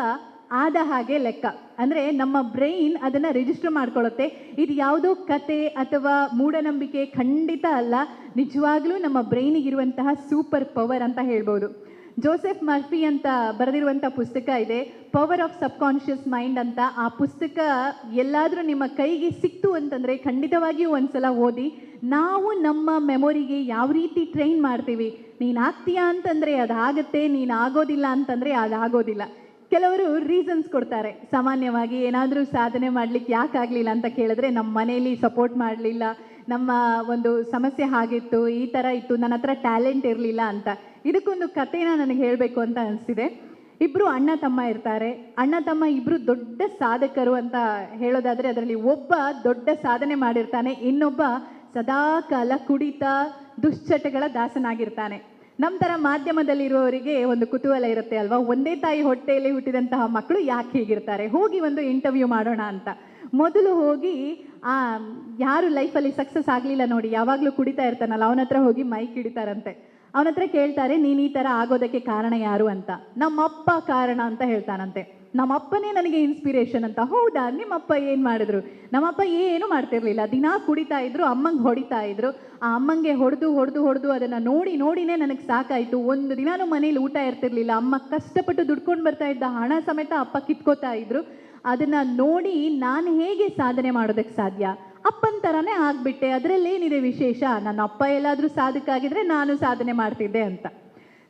ಆದ ಹಾಗೆ ಲೆಕ್ಕ. ಅಂದರೆ ನಮ್ಮ ಬ್ರೈನ್ ಅದನ್ನು ರಿಜಿಸ್ಟರ್ ಮಾಡ್ಕೊಳ್ಳುತ್ತೆ. ಇದು ಯಾವುದೋ ಕತೆ ಅಥವಾ ಮೂಢನಂಬಿಕೆ ಖಂಡಿತ ಅಲ್ಲ. ನಿಜವಾಗ್ಲೂ ನಮ್ಮ ಬ್ರೈನಿಗಿರುವಂತಹ ಸೂಪರ್ ಪವರ್ ಅಂತ ಹೇಳ್ಬೋದು. ಜೋಸೆಫ್ ಮರ್ಫಿ ಅಂತ ಬರೆದಿರುವಂಥ ಪುಸ್ತಕ ಇದೆ. ಪವರ್ ಆಫ್ ಸಬ್ಕಾನ್ಷಿಯಸ್ ಮೈಂಡ್ ಅಂತ ಆ ಪುಸ್ತಕ ಎಲ್ಲಾದರೂ ನಿಮ್ಮ ಕೈಗೆ ಸಿಕ್ತು ಅಂತಂದರೆ ಖಂಡಿತವಾಗಿಯೂ ಒಂದ್ಸಲ ಓದಿ. ನಾವು ನಮ್ಮ ಮೆಮೊರಿಗೆ ಯಾವ ರೀತಿ ಟ್ರೈನ್ ಮಾಡ್ತೀವಿ? ನೀನು ಆಗ್ತೀಯಾ ಅಂತಂದರೆ ಅದಾಗತ್ತೆ, ನೀನು ಆಗೋದಿಲ್ಲ ಅಂತಂದರೆ ಅದಾಗೋದಿಲ್ಲ. ಕೆಲವರು ರೀಸನ್ಸ್ ಕೊಡ್ತಾರೆ. ಸಾಮಾನ್ಯವಾಗಿ ಏನಾದರೂ ಸಾಧನೆ ಮಾಡ್ಲಿಕ್ಕೆ ಯಾಕಾಗಲಿಲ್ಲ ಅಂತ ಕೇಳಿದ್ರೆ ನಮ್ಮ ಮನೆಯಲ್ಲಿ ಸಪೋರ್ಟ್ ಮಾಡಲಿಲ್ಲ, ನಮ್ಮ ಒಂದು ಸಮಸ್ಯೆ ಹಾಗಿತ್ತು ಈ ಥರ ಇತ್ತು, ನನ್ನ ಹತ್ರ ಟ್ಯಾಲೆಂಟ್ ಇರಲಿಲ್ಲ ಅಂತ. ಇದಕ್ಕೊಂದು ಕಥೆನ ನನಗೆ ಹೇಳಬೇಕು ಅಂತ ಅನಿಸಿದೆ. ಇಬ್ಬರು ಅಣ್ಣ ತಮ್ಮ ಇರ್ತಾರೆ. ಅಣ್ಣ ತಮ್ಮ ಇಬ್ಬರು ದೊಡ್ಡ ಸಾಧಕರು ಅಂತ ಹೇಳೋದಾದರೆ ಅದರಲ್ಲಿ ಒಬ್ಬ ದೊಡ್ಡ ಸಾಧನೆ ಮಾಡಿರ್ತಾನೆ, ಇನ್ನೊಬ್ಬ ಸದಾ ಕಾಲ ಕುಡಿತ ದುಶ್ಚಟಗಳ ದಾಸನಾಗಿರ್ತಾನೆ. ನಮ್ಮ ಥರ ಮಾಧ್ಯಮದಲ್ಲಿರುವವರಿಗೆ ಒಂದು ಕುತೂಹಲ ಇರುತ್ತೆ ಅಲ್ವಾ? ಒಂದೇ ತಾಯಿ ಹೊಟ್ಟೆಯಲ್ಲಿ ಹುಟ್ಟಿದಂತಹ ಮಕ್ಕಳು ಯಾಕೆ ಹೀಗಿರ್ತಾರೆ? ಹೋಗಿ ಒಂದು ಇಂಟರ್ವ್ಯೂ ಮಾಡೋಣ ಅಂತ. ಮೊದಲು ಹೋಗಿ, ಆ, ಯಾರು ಲೈಫಲ್ಲಿ ಸಕ್ಸಸ್ ಆಗಲಿಲ್ಲ ನೋಡಿ, ಯಾವಾಗಲೂ ಕುಡಿತಾ ಇರ್ತಾನಲ್ಲ, ಅವನ ಹತ್ರ ಹೋಗಿ ಮೈಕ್ ಹಿಡಿತಾರಂತೆ. ಅವನ ಹತ್ರ ಕೇಳ್ತಾರೆ, ನೀನು ಈ ಥರ ಆಗೋದಕ್ಕೆ ಕಾರಣ ಯಾರು ಅಂತ. ನಮ್ಮಪ್ಪ ಕಾರಣ ಅಂತ ಹೇಳ್ತಾನಂತೆ. ನಮ್ಮಪ್ಪನೇ ನನಗೆ ಇನ್ಸ್ಪಿರೇಷನ್ ಅಂತ. ಹೌದಾ? ನಿಮ್ಮಪ್ಪ ಏನು ಮಾಡಿದ್ರು? ನಮ್ಮಪ್ಪ ಏನು ಮಾಡ್ತಿರ್ಲಿಲ್ಲ. ದಿನಾ ಕುಡಿತಾ ಇದ್ರು, ಅಮ್ಮಂಗೆ ಹೊಡಿತಾ ಇದ್ರು. ಆ ಅಮ್ಮಂಗೆ ಹೊಡೆದು ಹೊಡೆದು ಹೊಡೆದು ಅದನ್ನು ನೋಡಿ, ನೋಡಿನೇ ನನಗೆ ಸಾಕಾಯಿತು. ಒಂದು ದಿನಾನು ಮನೇಲಿ ಊಟ ಇರ್ತಿರ್ಲಿಲ್ಲ. ಅಮ್ಮ ಕಷ್ಟಪಟ್ಟು ದುಡ್ಕೊಂಡು ಬರ್ತಾ ಇದ್ದ ಹಣ ಸಮೇತ ಅಪ್ಪ ಕಿತ್ಕೋತಾ ಇದ್ರು. ಅದನ್ನು ನೋಡಿ ನಾನು ಹೇಗೆ ಸಾಧನೆ ಮಾಡೋದಕ್ಕೆ ಸಾಧ್ಯ? ಅಪ್ಪನ ಥರನೇ ಆಗಿಬಿಟ್ಟೆ. ಅದರಲ್ಲೇನಿದೆ ವಿಶೇಷ? ನನ್ನ ಅಪ್ಪ ಎಲ್ಲಾದರೂ ಸಾಧಕಾಗಿದ್ರೆ ನಾನು ಸಾಧನೆ ಮಾಡ್ತಿದ್ದೆ ಅಂತ.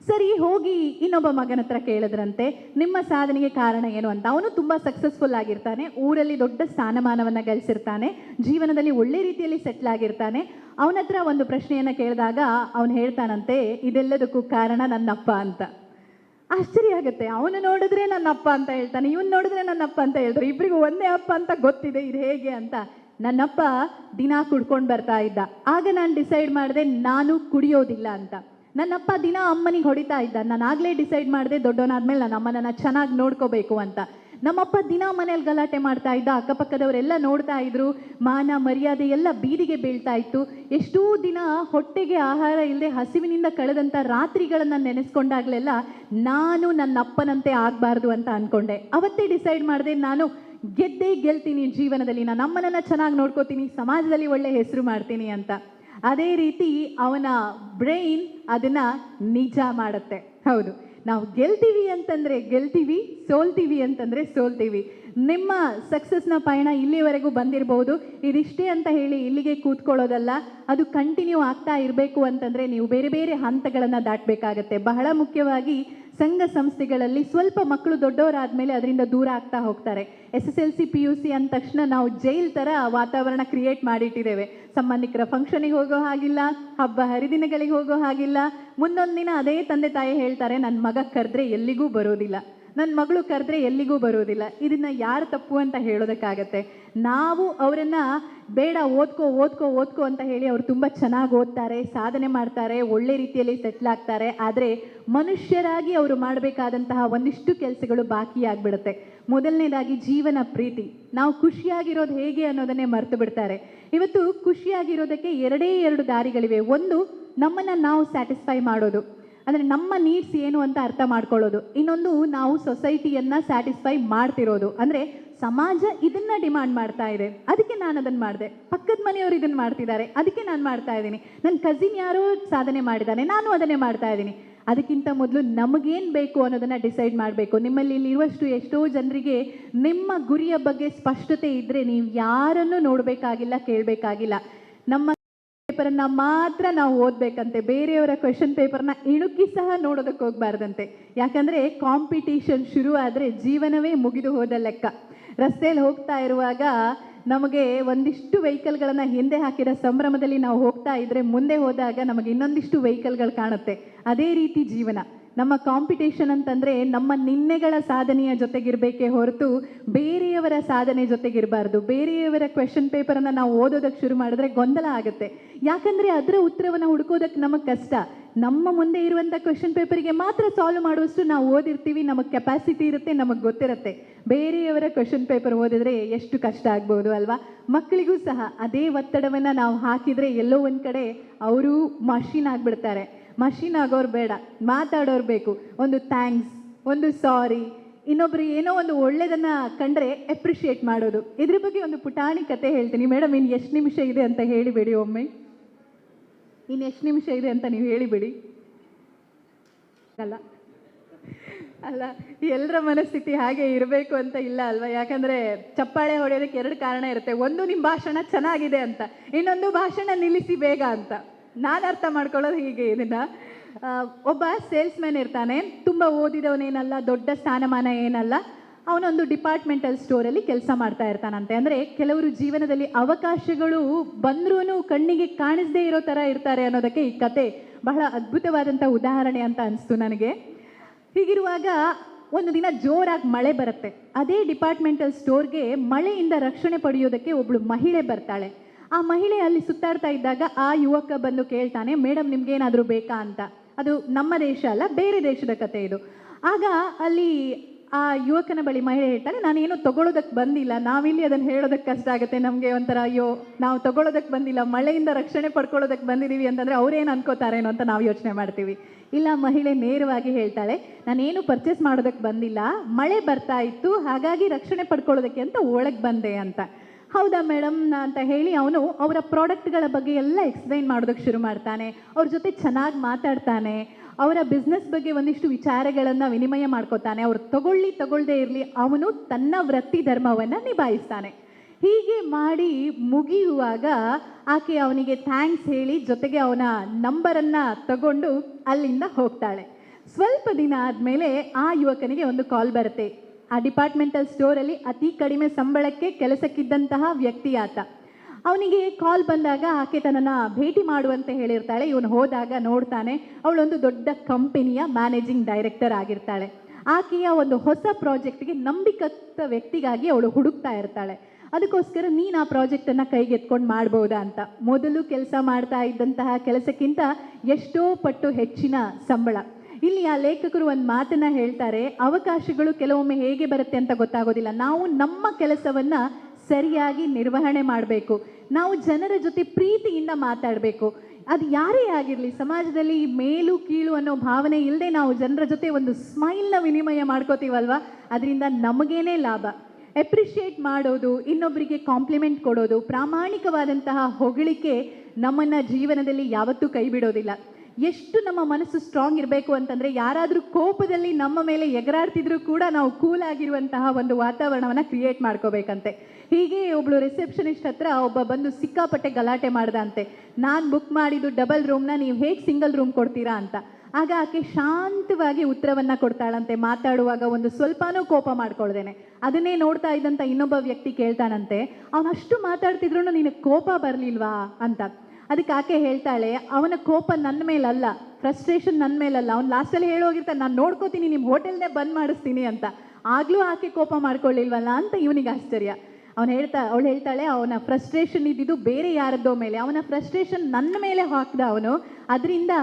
ಸರಿ, ಹೋಗಿ ಇನ್ನೊಬ್ಬ ಮಗನ ಹತ್ರ ಕೇಳಿದ್ರಂತೆ, ನಿಮ್ಮ ಸಾಧನೆಗೆ ಕಾರಣ ಏನು ಅಂತ. ಅವನು ತುಂಬ ಸಕ್ಸಸ್ಫುಲ್ ಆಗಿರ್ತಾನೆ, ಊರಲ್ಲಿ ದೊಡ್ಡ ಸ್ಥಾನಮಾನವನ್ನು ಗಳಿಸಿರ್ತಾನೆ, ಜೀವನದಲ್ಲಿ ಒಳ್ಳೆ ರೀತಿಯಲ್ಲಿ ಸೆಟ್ಲ್ ಆಗಿರ್ತಾನೆ. ಅವನ ಹತ್ರ ಒಂದು ಪ್ರಶ್ನೆಯನ್ನು ಕೇಳಿದಾಗ ಅವನು ಹೇಳ್ತಾನಂತೆ, ಇದೆಲ್ಲದಕ್ಕೂ ಕಾರಣ ನನ್ನಪ್ಪ ಅಂತ. ಆಶ್ಚರ್ಯ ಆಗುತ್ತೆ, ಅವನು ನೋಡಿದ್ರೆ ನನ್ನಪ್ಪ ಅಂತ ಹೇಳ್ತಾನೆ, ಇವನು ನೋಡಿದ್ರೆ ನನ್ನಪ್ಪ ಅಂತ ಹೇಳ್ತಾರೆ ಇಬ್ಬರಿಗೂ ಒಂದೇ ಅಪ್ಪ ಅಂತ ಗೊತ್ತಿದೆ, ಇದು ಹೇಗೆ ಅಂತ. ನನ್ನಪ್ಪ ದಿನ ಕುಡ್ಕೊಂಡು ಬರ್ತಾ ಇದ್ದ, ಆಗ ನಾನು ಡಿಸೈಡ್ ಮಾಡಿದೆ, ನಾನು ಕುಡಿಯೋದಿಲ್ಲ ಅಂತ. ನನ್ನಪ್ಪ ದಿನ ಅಮ್ಮನಿಗೆ ಹೊಡಿತಾ ಇದ್ದ. ನಾನು ಆಗಲೇ ಡಿಸೈಡ್ ಮಾಡಿದೆ ದೊಡ್ಡವನಾದ್ಮೇಲೆ ನನ್ನ ಅಮ್ಮನನ್ನ ಚೆನ್ನಾಗಿ ನೋಡ್ಕೋಬೇಕು ಅಂತ. ನಮ್ಮಪ್ಪ ದಿನ ಮನೇಲಿ ಗಲಾಟೆ ಮಾಡ್ತಾ ಇದ್ದ. ಅಕ್ಕಪಕ್ಕದವರೆಲ್ಲ ನೋಡ್ತಾ ಇದ್ರು. ಮಾನ, ಮರ್ಯಾದೆ ಎಲ್ಲ ಬೀದಿಗೆ ಬೀಳ್ತಾ ಇತ್ತು. ಎಷ್ಟೋ ದಿನ ಹೊಟ್ಟೆಗೆ ಆಹಾರ ಇಲ್ಲದೆ ಹಸಿವಿನಿಂದ ಕಳೆದಂಥ ರಾತ್ರಿಗಳನ್ನು ನೆನೆಸ್ಕೊಂಡಾಗಲೆಲ್ಲ ನಾನು ನನ್ನ ಅಪ್ಪನಂತೆ ಆಗಬಾರ್ದು ಅಂತ ಅಂದ್ಕೊಂಡೆ ಅವತ್ತೇ ಡಿಸೈಡ್ ಮಾಡಿದೆ ನಾನು ಗೆದ್ದೇ ಗೆಲ್ತೀನಿ ಜೀವನದಲ್ಲಿ. ನಾನು ಅಮ್ಮನನ್ನ ಚೆನ್ನಾಗಿ ನೋಡ್ಕೋತೀನಿ, ಸಮಾಜದಲ್ಲಿ ಒಳ್ಳೆ ಹೆಸರು ಮಾಡ್ತೀನಿ ಅಂತ. ಅದೇ ರೀತಿ ಅವನ ಬ್ರೈನ್ ಅದನ್ನ ನಿಜ ಮಾಡುತ್ತೆ. ಹೌದು. ನಾವು ಗೆಲ್ತೀವಿ ಅಂತಂದ್ರೆ ಗೆಲ್ತೀವಿ, ಸೋಲ್ತೀವಿ ಅಂತಂದ್ರೆ ಸೋಲ್ತೀವಿ. ನಿಮ್ಮ ಸಕ್ಸಸ್ನ ಪಯಣ ಇಲ್ಲಿವರೆಗೂ ಬಂದಿರಬಹುದು ಇದಿಷ್ಟೇ ಅಂತ ಹೇಳಿ ಇಲ್ಲಿಗೆ ಕೂತ್ಕೊಳ್ಳೋದಲ್ಲ. ಅದು ಕಂಟಿನ್ಯೂ ಆಗ್ತಾ ಇರಬೇಕು ಅಂತಂದ್ರೆ ನೀವು ಬೇರೆ ಬೇರೆ ಹಂತಗಳನ್ನು ದಾಟಬೇಕಾಗತ್ತೆ. ಬಹಳ ಮುಖ್ಯವಾಗಿ ಸಂಘ ಸಂಸ್ಥೆಗಳಲ್ಲಿ ಸ್ವಲ್ಪ ಮಕ್ಕಳು ದೊಡ್ಡವರಾದ ಮೇಲೆ ಅದರಿಂದ ದೂರ ಆಗ್ತಾ ಹೋಗ್ತಾರೆ. S S L C, P U C ಅಂದ ತಕ್ಷಣ ನಾವು ಜೈಲ್ ಥರ ವಾತಾವರಣ ಕ್ರಿಯೇಟ್ ಮಾಡಿಟ್ಟಿದ್ದೇವೆ. ಸಂಬಂಧಿಕರ ಫಂಕ್ಷನಿಗೆ ಹೋಗೋ ಹಾಗಿಲ್ಲ, ಹಬ್ಬ ಹರಿದಿನಗಳಿಗೆ ಹೋಗೋ ಹಾಗಿಲ್ಲ. ಮುಂದೊಂದು ದಿನ ಅದೇ ತಂದೆ ತಾಯಿ ಹೇಳ್ತಾರೆ ನನ್ನ ಮಗ ಕರೆದ್ರೆ ಎಲ್ಲಿಗೂ ಬರೋದಿಲ್ಲ. ನನ್ನ ಮಗಳು ಕರೆದ್ರೆ ಎಲ್ಲಿಗೂ ಬರೋದಿಲ್ಲ. ಇದನ್ನ ಯಾರು ತಪ್ಪು ಅಂತ ಹೇಳೋದಕ್ಕಾಗತ್ತೆ. ನಾವು ಅವರನ್ನು ಬೇಡ, ಓದ್ಕೋ ಓದ್ಕೋ ಓದ್ಕೋ ಅಂತ ಹೇಳಿ ಅವರು ತುಂಬ ಚೆನ್ನಾಗಿ ಓದ್ತಾರೆ, ಸಾಧನೆ ಮಾಡ್ತಾರೆ, ಒಳ್ಳೆ ರೀತಿಯಲ್ಲಿ ಸೆಟ್ಲ್ ಆಗ್ತಾರೆ. ಆದರೆ ಮನುಷ್ಯರಾಗಿ ಅವರು ಮಾಡಬೇಕಾದಂತಹ ಒಂದಿಷ್ಟು ಕೆಲಸಗಳು ಬಾಕಿ ಆಗ್ಬಿಡುತ್ತೆ. ಮೊದಲನೇದಾಗಿ ಜೀವನ ಪ್ರೀತಿ. ನಾವು ಖುಷಿಯಾಗಿರೋದು ಹೇಗೆ ಅನ್ನೋದನ್ನೇ ಮರೆತು ಬಿಡ್ತಾರೆ. ಇವತ್ತು ಖುಷಿಯಾಗಿರೋದಕ್ಕೆ ಎರಡೇ ಎರಡು ದಾರಿಗಳಿವೆ. ಒಂದು, ನಮ್ಮನ್ನು ನಾವು ಸ್ಯಾಟಿಸ್ಫೈ ಮಾಡೋದು. ಅಂದರೆ ನಮ್ಮ ನೀಡ್ಸ್ ಏನು ಅಂತ ಅರ್ಥ ಮಾಡ್ಕೊಳ್ಳೋದು. ಇನ್ನೊಂದು ನಾವು ಸೊಸೈಟಿಯನ್ನು ಸ್ಯಾಟಿಸ್ಫೈ ಮಾಡ್ತಿರೋದು. ಅಂದರೆ ಸಮಾಜ ಇದನ್ನ ಡಿಮಾಂಡ್ ಮಾಡ್ತಾ ಇದೆ. ಅದಕ್ಕೆ ನಾನು ಅದನ್ನು ಮಾಡಿದೆ. ಪಕ್ಕದ ಮನೆಯವರು ಇದನ್ನು ಮಾಡ್ತಿದ್ದಾರೆ. ಅದಕ್ಕೆ ನಾನು ಮಾಡ್ತಾ ಇದ್ದೀನಿ. ನನ್ನ ಕಸಿನ್ ಯಾರೋ ಸಾಧನೆ ಮಾಡಿದ್ದಾನೆ ನಾನು ಅದನ್ನೇ ಮಾಡ್ತಾ ಇದ್ದೀನಿ. ಅದಕ್ಕಿಂತ ಮೊದಲು ನಮಗೇನು ಬೇಕು ಅನ್ನೋದನ್ನು ಡಿಸೈಡ್ ಮಾಡಬೇಕು. ನಿಮ್ಮಲ್ಲಿ ಇಲ್ಲಿರುವಷ್ಟು ಎಷ್ಟೋ ಜನರಿಗೆ ನಿಮ್ಮ ಗುರಿಯ ಬಗ್ಗೆ ಸ್ಪಷ್ಟತೆ ಇದ್ದರೆ ನೀವು ಯಾರನ್ನು ನೋಡಬೇಕಾಗಿಲ್ಲ, ಕೇಳಬೇಕಾಗಿಲ್ಲ. ನಮ್ಮ ಪೇಪರನ್ನ ಮಾತ್ರ ನಾವು ಓದಬೇಕಂತೆ, ಬೇರೆಯವರ ಕ್ವೆಶನ್ ಪೇಪರ್ನ ಇಣುಕಿ ಸಹ ನೋಡೋದಕ್ಕೆ ಹೋಗಬಾರ್ದಂತೆ. ಯಾಕಂದರೆ ಕಾಂಪಿಟೀಷನ್ ಶುರು ಆದರೆ ಜೀವನವೇ ಮುಗಿದು ಹೋದ ಲೆಕ್ಕ. ರಸ್ತೆಯಲ್ಲಿ ಹೋಗ್ತಾ ಇರುವಾಗ ನಮಗೆ ಒಂದಿಷ್ಟು ವೆಹಿಕಲ್ಗಳನ್ನು ಹಿಂದೆ ಹಾಕಿರೋ ಸಂಭ್ರಮದಲ್ಲಿ ನಾವು ಹೋಗ್ತಾ ಇದ್ದರೆ ಮುಂದೆ ಹೋದಾಗ ನಮಗೆ ಇನ್ನೊಂದಿಷ್ಟು ವೆಹಿಕಲ್ಗಳು ಕಾಣುತ್ತೆ. ಅದೇ ರೀತಿ ಜೀವನ. ನಮ್ಮ ಕಾಂಪಿಟೇಷನ್ ಅಂತಂದರೆ ನಮ್ಮ ನಿನ್ನೆಗಳ ಸಾಧನೆಯ ಜೊತೆಗಿರಬೇಕೇ ಹೊರತು ಬೇರೆಯವರ ಸಾಧನೆ ಜೊತೆಗಿರಬಾರ್ದು. ಬೇರೆಯವರ ಕ್ವೆಶನ್ ಪೇಪರನ್ನು ನಾವು ಓದೋದಕ್ಕೆ ಶುರು ಮಾಡಿದ್ರೆ ಗೊಂದಲ ಆಗುತ್ತೆ. ಯಾಕಂದರೆ ಅದರ ಉತ್ತರವನ್ನು ಹುಡುಕೋದಕ್ಕೆ ನಮಗೆ ಕಷ್ಟ. ನಮ್ಮ ಮುಂದೆ ಇರುವಂಥ ಕ್ವೆಶನ್ ಪೇಪರಿಗೆ ಮಾತ್ರ ಸಾಲ್ವ್ ಮಾಡುವಷ್ಟು ನಾವು ಓದಿರ್ತೀವಿ, ನಮಗೆ ಕೆಪಾಸಿಟಿ ಇರುತ್ತೆ, ನಮಗೆ ಗೊತ್ತಿರುತ್ತೆ. ಬೇರೆಯವರ ಕ್ವೆಶನ್ ಪೇಪರ್ ಓದಿದ್ರೆ ಎಷ್ಟು ಕಷ್ಟ ಆಗ್ಬೋದು ಅಲ್ವಾ? ಮಕ್ಕಳಿಗೂ ಸಹ ಅದೇ ಒತ್ತಡವನ್ನು ನಾವು ಹಾಕಿದರೆ ಎಲ್ಲೋ ಒಂದು ಕಡೆ ಅವರು ಮಷೀನ್ ಆಗಿಬಿಡ್ತಾರೆ. ಮಷೀನ್ ಆಗೋರು ಬೇಡ, ಮಾತಾಡೋರು ಬೇಕು. ಒಂದು ಥ್ಯಾಂಕ್ಸ್, ಒಂದು ಸಾರಿ. ಇನ್ನೊಬ್ರು ಏನೋ ಒಂದು ಒಳ್ಳೆಯದನ್ನು ಕಂಡ್ರೆ ಎಪ್ರಿಷಿಯೇಟ್ ಮಾಡೋದು. ಇದ್ರ ಬಗ್ಗೆ ಒಂದು ಪುಟಾಣಿ ಕತೆ ಹೇಳ್ತೀನಿ. ಮೇಡಮ್ ಇನ್ನು ಎಷ್ಟು ನಿಮಿಷ ಇದೆ ಅಂತ ಹೇಳಿಬಿಡಿ ಒಮ್ಮೆ. ಇನ್ನು ಎಷ್ಟು ನಿಮಿಷ ಇದೆ ಅಂತ ನೀವು ಹೇಳಿಬಿಡಿ. ಅಲ್ಲ ಅಲ್ಲ ಎಲ್ಲರ ಮನಸ್ಥಿತಿ ಹಾಗೆ ಇರಬೇಕು ಅಂತ ಇಲ್ಲ ಅಲ್ವಾ? ಯಾಕಂದರೆ ಚಪ್ಪಾಳೆ ಹೊಡೆಯೋದಕ್ಕೆ ಎರಡು ಕಾರಣ ಇರುತ್ತೆ. ಒಂದು ನಿಮ್ಮ ಭಾಷಣ ಚೆನ್ನಾಗಿದೆ ಅಂತ, ಇನ್ನೊಂದು ಭಾಷಣ ನಿಲ್ಲಿಸಿ ಬೇಗ ಅಂತ. ನಾನು ಅರ್ಥ ಮಾಡ್ಕೊಳ್ಳೋದು ಹೀಗೆ ಇದನ್ನ ಒಬ್ಬ ಸೇಲ್ಸ್ ಮ್ಯಾನ್ ಇರ್ತಾನೆ, ತುಂಬ ಓದಿದವನೇನಲ್ಲ ದೊಡ್ಡ ಸ್ಥಾನಮಾನ ಏನಲ್ಲ, ಅವನೊಂದು ಡಿಪಾರ್ಟ್ಮೆಂಟಲ್ ಸ್ಟೋರಲ್ಲಿ ಕೆಲಸ ಮಾಡ್ತಾ ಇರ್ತಾನಂತೆ. ಅಂದರೆ ಕೆಲವರು ಜೀವನದಲ್ಲಿ ಅವಕಾಶಗಳು ಬಂದ್ರೂ ಕಣ್ಣಿಗೆ ಕಾಣಿಸದೇ ಇರೋ ಥರ ಇರ್ತಾರೆ ಅನ್ನೋದಕ್ಕೆ ಈ ಕತೆ ಬಹಳ ಅದ್ಭುತವಾದಂಥ ಉದಾಹರಣೆ ಅಂತ ಅನಿಸ್ತು ನನಗೆ. ಹೀಗಿರುವಾಗ ಒಂದು ದಿನ ಜೋರಾಗಿ ಮಳೆ ಬರುತ್ತೆ. ಅದೇ ಡಿಪಾರ್ಟ್ಮೆಂಟಲ್ ಸ್ಟೋರ್ಗೆ ಮಳೆಯಿಂದ ರಕ್ಷಣೆ ಪಡೆಯೋದಕ್ಕೆ ಒಬ್ಬಳು ಮಹಿಳೆ ಬರ್ತಾಳೆ. ಆ ಮಹಿಳೆ ಅಲ್ಲಿ ಸುತ್ತಾಡ್ತಾ ಇದ್ದಾಗ ಆ ಯುವಕ ಬಂದು ಕೇಳ್ತಾನೆ ಮೇಡಮ್ ನಿಮ್ಗೇನಾದರೂ ಬೇಕಾ ಅಂತ. ಅದು ನಮ್ಮ ದೇಶ ಅಲ್ಲ, ಬೇರೆ ದೇಶದ ಕತೆ ಇದು. ಆಗ ಅಲ್ಲಿ ಆ ಯುವಕನ ಬಳಿ ಮಹಿಳೆ ಹೇಳ್ತಾನೆ, ನಾನೇನು ತಗೊಳ್ಳೋದಕ್ಕೆ ಬಂದಿಲ್ಲ, ನಾವಿಲ್ಲಿ ಅದನ್ನು ಹೇಳೋದಕ್ಕೆ ಕಷ್ಟ ಆಗುತ್ತೆ, ನಮಗೆ ಒಂಥರ, ಅಯ್ಯೋ, ನಾವು ತಗೊಳ್ಳೋದಕ್ಕೆ ಬಂದಿಲ್ಲ, ಮಳೆಯಿಂದ ರಕ್ಷಣೆ ಪಡ್ಕೊಳ್ಳೋದಕ್ಕೆ ಬಂದಿದ್ದೀವಿ ಅಂತಂದರೆ ಅವ್ರೇನು ಅನ್ಕೋತಾರೇನೋ ಅಂತ ನಾವು ಯೋಚನೆ ಮಾಡ್ತೀವಿ. ಇಲ್ಲ, ಮಹಿಳೆ ನೇರವಾಗಿ ಹೇಳ್ತಾಳೆ, ನಾನೇನು ಪರ್ಚೇಸ್ ಮಾಡೋದಕ್ಕೆ ಬಂದಿಲ್ಲ, ಮಳೆ ಬರ್ತಾ ಇತ್ತು, ಹಾಗಾಗಿ ರಕ್ಷಣೆ ಪಡ್ಕೊಳ್ಳೋದಕ್ಕೆ ಅಂತ ಒಳಗೆ ಬಂದೆ ಅಂತ. ಹೌದಾ ಮೇಡಮ್ ಅಂತ ಹೇಳಿ ಅವನು ಅವರ ಪ್ರಾಡಕ್ಟ್ಗಳ ಬಗ್ಗೆ ಎಲ್ಲ ಎಕ್ಸ್ಪ್ಲೈನ್ ಮಾಡೋದಕ್ಕೆ ಶುರು ಮಾಡ್ತಾನೆ. ಅವ್ರ ಜೊತೆ ಚೆನ್ನಾಗಿ ಮಾತಾಡ್ತಾನೆ. ಅವರ ಬಿಸ್ನೆಸ್ ಬಗ್ಗೆ ಒಂದಿಷ್ಟು ವಿಚಾರಗಳನ್ನು ವಿನಿಮಯ ಮಾಡ್ಕೋತಾನೆ. ಅವ್ರು ತಗೊಳ್ಳಿ ತಗೊಳ್ಳದೇ ಇರಲಿ, ಅವನು ತನ್ನ ವೃತ್ತಿ ಧರ್ಮವನ್ನು ನಿಭಾಯಿಸ್ತಾನೆ. ಹೀಗೆ ಮಾಡಿ ಮುಗಿಯುವಾಗ ಆಕೆ ಅವನಿಗೆ ಥ್ಯಾಂಕ್ಸ್ ಹೇಳಿ ಜೊತೆಗೆ ಅವನ ನಂಬರನ್ನು ತಗೊಂಡು ಅಲ್ಲಿಂದ ಹೋಗ್ತಾಳೆ. ಸ್ವಲ್ಪ ದಿನ ಆದಮೇಲೆ ಆ ಯುವಕನಿಗೆ ಒಂದು ಕಾಲ್ ಬರುತ್ತೆ. ಆ ಡಿಪಾರ್ಟ್ಮೆಂಟಲ್ ಸ್ಟೋರಲ್ಲಿ ಅತಿ ಕಡಿಮೆ ಸಂಬಳಕ್ಕೆ ಕೆಲಸಕ್ಕಿದ್ದಂತಹ ವ್ಯಕ್ತಿ ಆತ ಅವನಿಗೆ ಕಾಲ್ ಬಂದಾಗ ಆಕೆ ತನ್ನನ್ನು ಭೇಟಿ ಮಾಡುವಂತೆ ಹೇಳಿರ್ತಾಳೆ. ಇವನು ಹೋದಾಗ ನೋಡ್ತಾನೆ, ಅವಳೊಂದು ದೊಡ್ಡ ಕಂಪನಿಯ ಮ್ಯಾನೇಜಿಂಗ್ ಡೈರೆಕ್ಟರ್ ಆಗಿರ್ತಾಳೆ. ಆಕೆಯ ಒಂದು ಹೊಸ ಪ್ರಾಜೆಕ್ಟ್ಗೆ ನಂಬಿಕಸ್ಥ ವ್ಯಕ್ತಿಗಾಗಿ ಅವಳು ಹುಡುಕ್ತಾ ಇರ್ತಾಳೆ. ಅದಕ್ಕೋಸ್ಕರ ನೀನು ಆ ಪ್ರಾಜೆಕ್ಟನ್ನು ಕೈಗೆ ಎತ್ಕೊಂಡು ಮಾಡ್ಬೋದಾ ಅಂತ. ಮೊದಲು ಕೆಲಸ ಮಾಡ್ತಾ ಇದ್ದಂತಹ ಕೆಲಸಕ್ಕಿಂತ ಎಷ್ಟೋ ಪಟ್ಟು ಹೆಚ್ಚಿನ ಸಂಬಳ. ಇಲ್ಲಿ ಆ ಲೇಖಕರು ಒಂದು ಮಾತನ್ನ ಹೇಳ್ತಾರೆ, ಅವಕಾಶಗಳು ಕೆಲವೊಮ್ಮೆ ಹೇಗೆ ಬರುತ್ತೆ ಅಂತ ಗೊತ್ತಾಗೋದಿಲ್ಲ. ನಾವು ನಮ್ಮ ಕೆಲಸವನ್ನ ಸರಿಯಾಗಿ ನಿರ್ವಹಣೆ ಮಾಡಬೇಕು. ನಾವು ಜನರ ಜೊತೆ ಪ್ರೀತಿಯಿಂದ ಮಾತಾಡಬೇಕು. ಅದು ಯಾರೇ ಆಗಿರಲಿ, ಸಮಾಜದಲ್ಲಿ ಮೇಲು ಕೀಳು ಅನ್ನೋ ಭಾವನೆ ಇಲ್ಲದೆ ನಾವು ಜನರ ಜೊತೆ ಒಂದು ಸ್ಮೈಲ್ನ ವಿನಿಮಯ ಮಾಡ್ಕೋತೀವಲ್ವಾ? ಅದರಿಂದ ನಮಗೇನೇ ಲಾಭ. ಎಪ್ರಿಷಿಯೇಟ್ ಮಾಡೋದು ಇನ್ನೊಬ್ಬರಿಗೆ ಕಾಂಪ್ಲಿಮೆಂಟ್ ಕೊಡೋದು, ಪ್ರಾಮಾಣಿಕವಾದಂತಹ ಹೊಗಳಿಕೆ ನಮ್ಮನ್ನು ಜೀವನದಲ್ಲಿ ಯಾವತ್ತೂ ಕೈ ಬಿಡೋದಿಲ್ಲ ಎಷ್ಟು ನಮ್ಮ ಮನಸ್ಸು ಸ್ಟ್ರಾಂಗ್ ಇರಬೇಕು ಅಂತಂದ್ರೆ ಯಾರಾದರೂ ಕೋಪದಲ್ಲಿ ನಮ್ಮ ಮೇಲೆ ಎಗರಾಡ್ತಿದ್ರು ಕೂಡ ನಾವು ಕೂಲ್ ಆಗಿರುವಂತಹ ಒಂದು ವಾತಾವರಣವನ್ನ ಕ್ರಿಯೇಟ್ ಮಾಡ್ಕೋಬೇಕಂತೆ. ಹೀಗೆ ಒಬ್ಬಳು ರಿಸೆಪ್ಷನಿಸ್ಟ್ ಹತ್ರ ಒಬ್ಬ ಬಂದು ಸಿಕ್ಕಾಪಟ್ಟೆ ಗಲಾಟೆ ಮಾಡ್ದಂತೆ. ನಾನು ಬುಕ್ ಮಾಡಿದ್ದು ಡಬಲ್ ರೂಮ್ನ ನೀವು ಹೇಗೆ ಸಿಂಗಲ್ ರೂಮ್ ಕೊಡ್ತೀರಾ ಅಂತ. ಆಗ ಆಕೆ ಶಾಂತವಾಗಿ ಉತ್ತರವನ್ನ ಕೊಡ್ತಾಳಂತೆ. ಮಾತಾಡುವಾಗ ಒಂದು ಸ್ವಲ್ಪನೂ ಕೋಪ ಮಾಡ್ಕೊಳ್ದೇನೆ. ಅದನ್ನೇ ನೋಡ್ತಾ ಇದ್ದಂಥ ಇನ್ನೊಬ್ಬ ವ್ಯಕ್ತಿ ಕೇಳ್ತಾನಂತೆ, ಅವನಷ್ಟು ಮಾತಾಡ್ತಿದ್ರು ನಿನಗೆ ಕೋಪ ಬರಲಿಲ್ವಾ? ಅಂತ. ಅದಕ್ಕೆ ಆಕೆ ಹೇಳ್ತಾಳೆ, ಅವನ ಕೋಪ ನನ್ನ ಮೇಲಲ್ಲ ಫ್ರಸ್ಟ್ರೇಷನ್ ನನ್ನ ಮೇಲಲ್ಲ. ಅವ್ನು ಲಾಸ್ಟಲ್ಲಿ ಹೇಳೋಗಿರ್ತಾನೆ ನಾನು ನೋಡ್ಕೋತೀನಿ ನಿಮ್ಮ ಹೋಟೆಲ್ನೇ ಬಂದ್ ಮಾಡಿಸ್ತೀನಿ ಅಂತ. ಆಗಲೂ ಆಕೆ ಕೋಪ ಮಾಡ್ಕೊಳ್ಳಿಲ್ವಲ್ಲ ಅಂತ ಇವನಿಗೆ ಆಶ್ಚರ್ಯ. ಅವನು ಹೇಳ್ತಾ, ಅವಳು ಹೇಳ್ತಾಳೆ, ಅವನ ಫ್ರಸ್ಟ್ರೇಷನ್ ಇದ್ದಿದ್ದು ಬೇರೆ ಯಾರದ್ದೋ ಮೇಲೆ. ಅವನ ಫ್ರಸ್ಟ್ರೇಷನ್ ನನ್ನ ಮೇಲೆ ಹಾಕ್ದ ಅವನು. ಅದರಿಂದ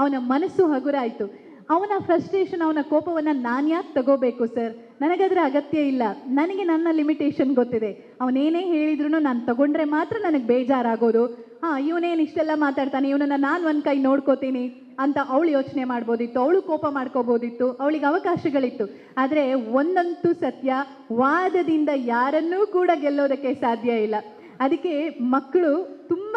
ಅವನ ಮನಸ್ಸು ಹಗುರಾಯಿತು. ಅವನ ಫ್ರಸ್ಟ್ರೇಷನ್ ಅವನ ಕೋಪವನ್ನು ನಾನು ಯಾಕೆ ತಗೋಬೇಕು ಸರ್ ನನಗದರ ಅಗತ್ಯ ಇಲ್ಲ. ನನಗೆ ನನ್ನ ಲಿಮಿಟೇಷನ್ ಗೊತ್ತಿದೆ. ಅವನೇನೇ ಹೇಳಿದ್ರು ನಾನು ತಗೊಂಡ್ರೆ ಮಾತ್ರ ನನಗೆ ಬೇಜಾರಾಗೋದು. ಹಾಂ ಇವನೇನು ಇಷ್ಟೆಲ್ಲ ಮಾತಾಡ್ತಾನೆ. ಇವನನ್ನು ನಾನು ಒಂದು ಕೈ ನೋಡ್ಕೋತೀನಿ ಅಂತ ಅವಳು ಯೋಚನೆ ಮಾಡ್ಬೋದಿತ್ತು. ಅವಳು ಕೋಪ ಮಾಡ್ಕೋಬೋದಿತ್ತು. ಅವಳಿಗೆ ಅವಕಾಶಗಳಿತ್ತು. ಆದರೆ ಒಂದಂತೂ ಸತ್ಯ, ವಾದದಿಂದ ಯಾರನ್ನೂ ಕೂಡ ಗೆಲ್ಲೋದಕ್ಕೆ ಸಾಧ್ಯ ಇಲ್ಲ. ಅದಕ್ಕೆ ಮಕ್ಕಳು ತುಂಬ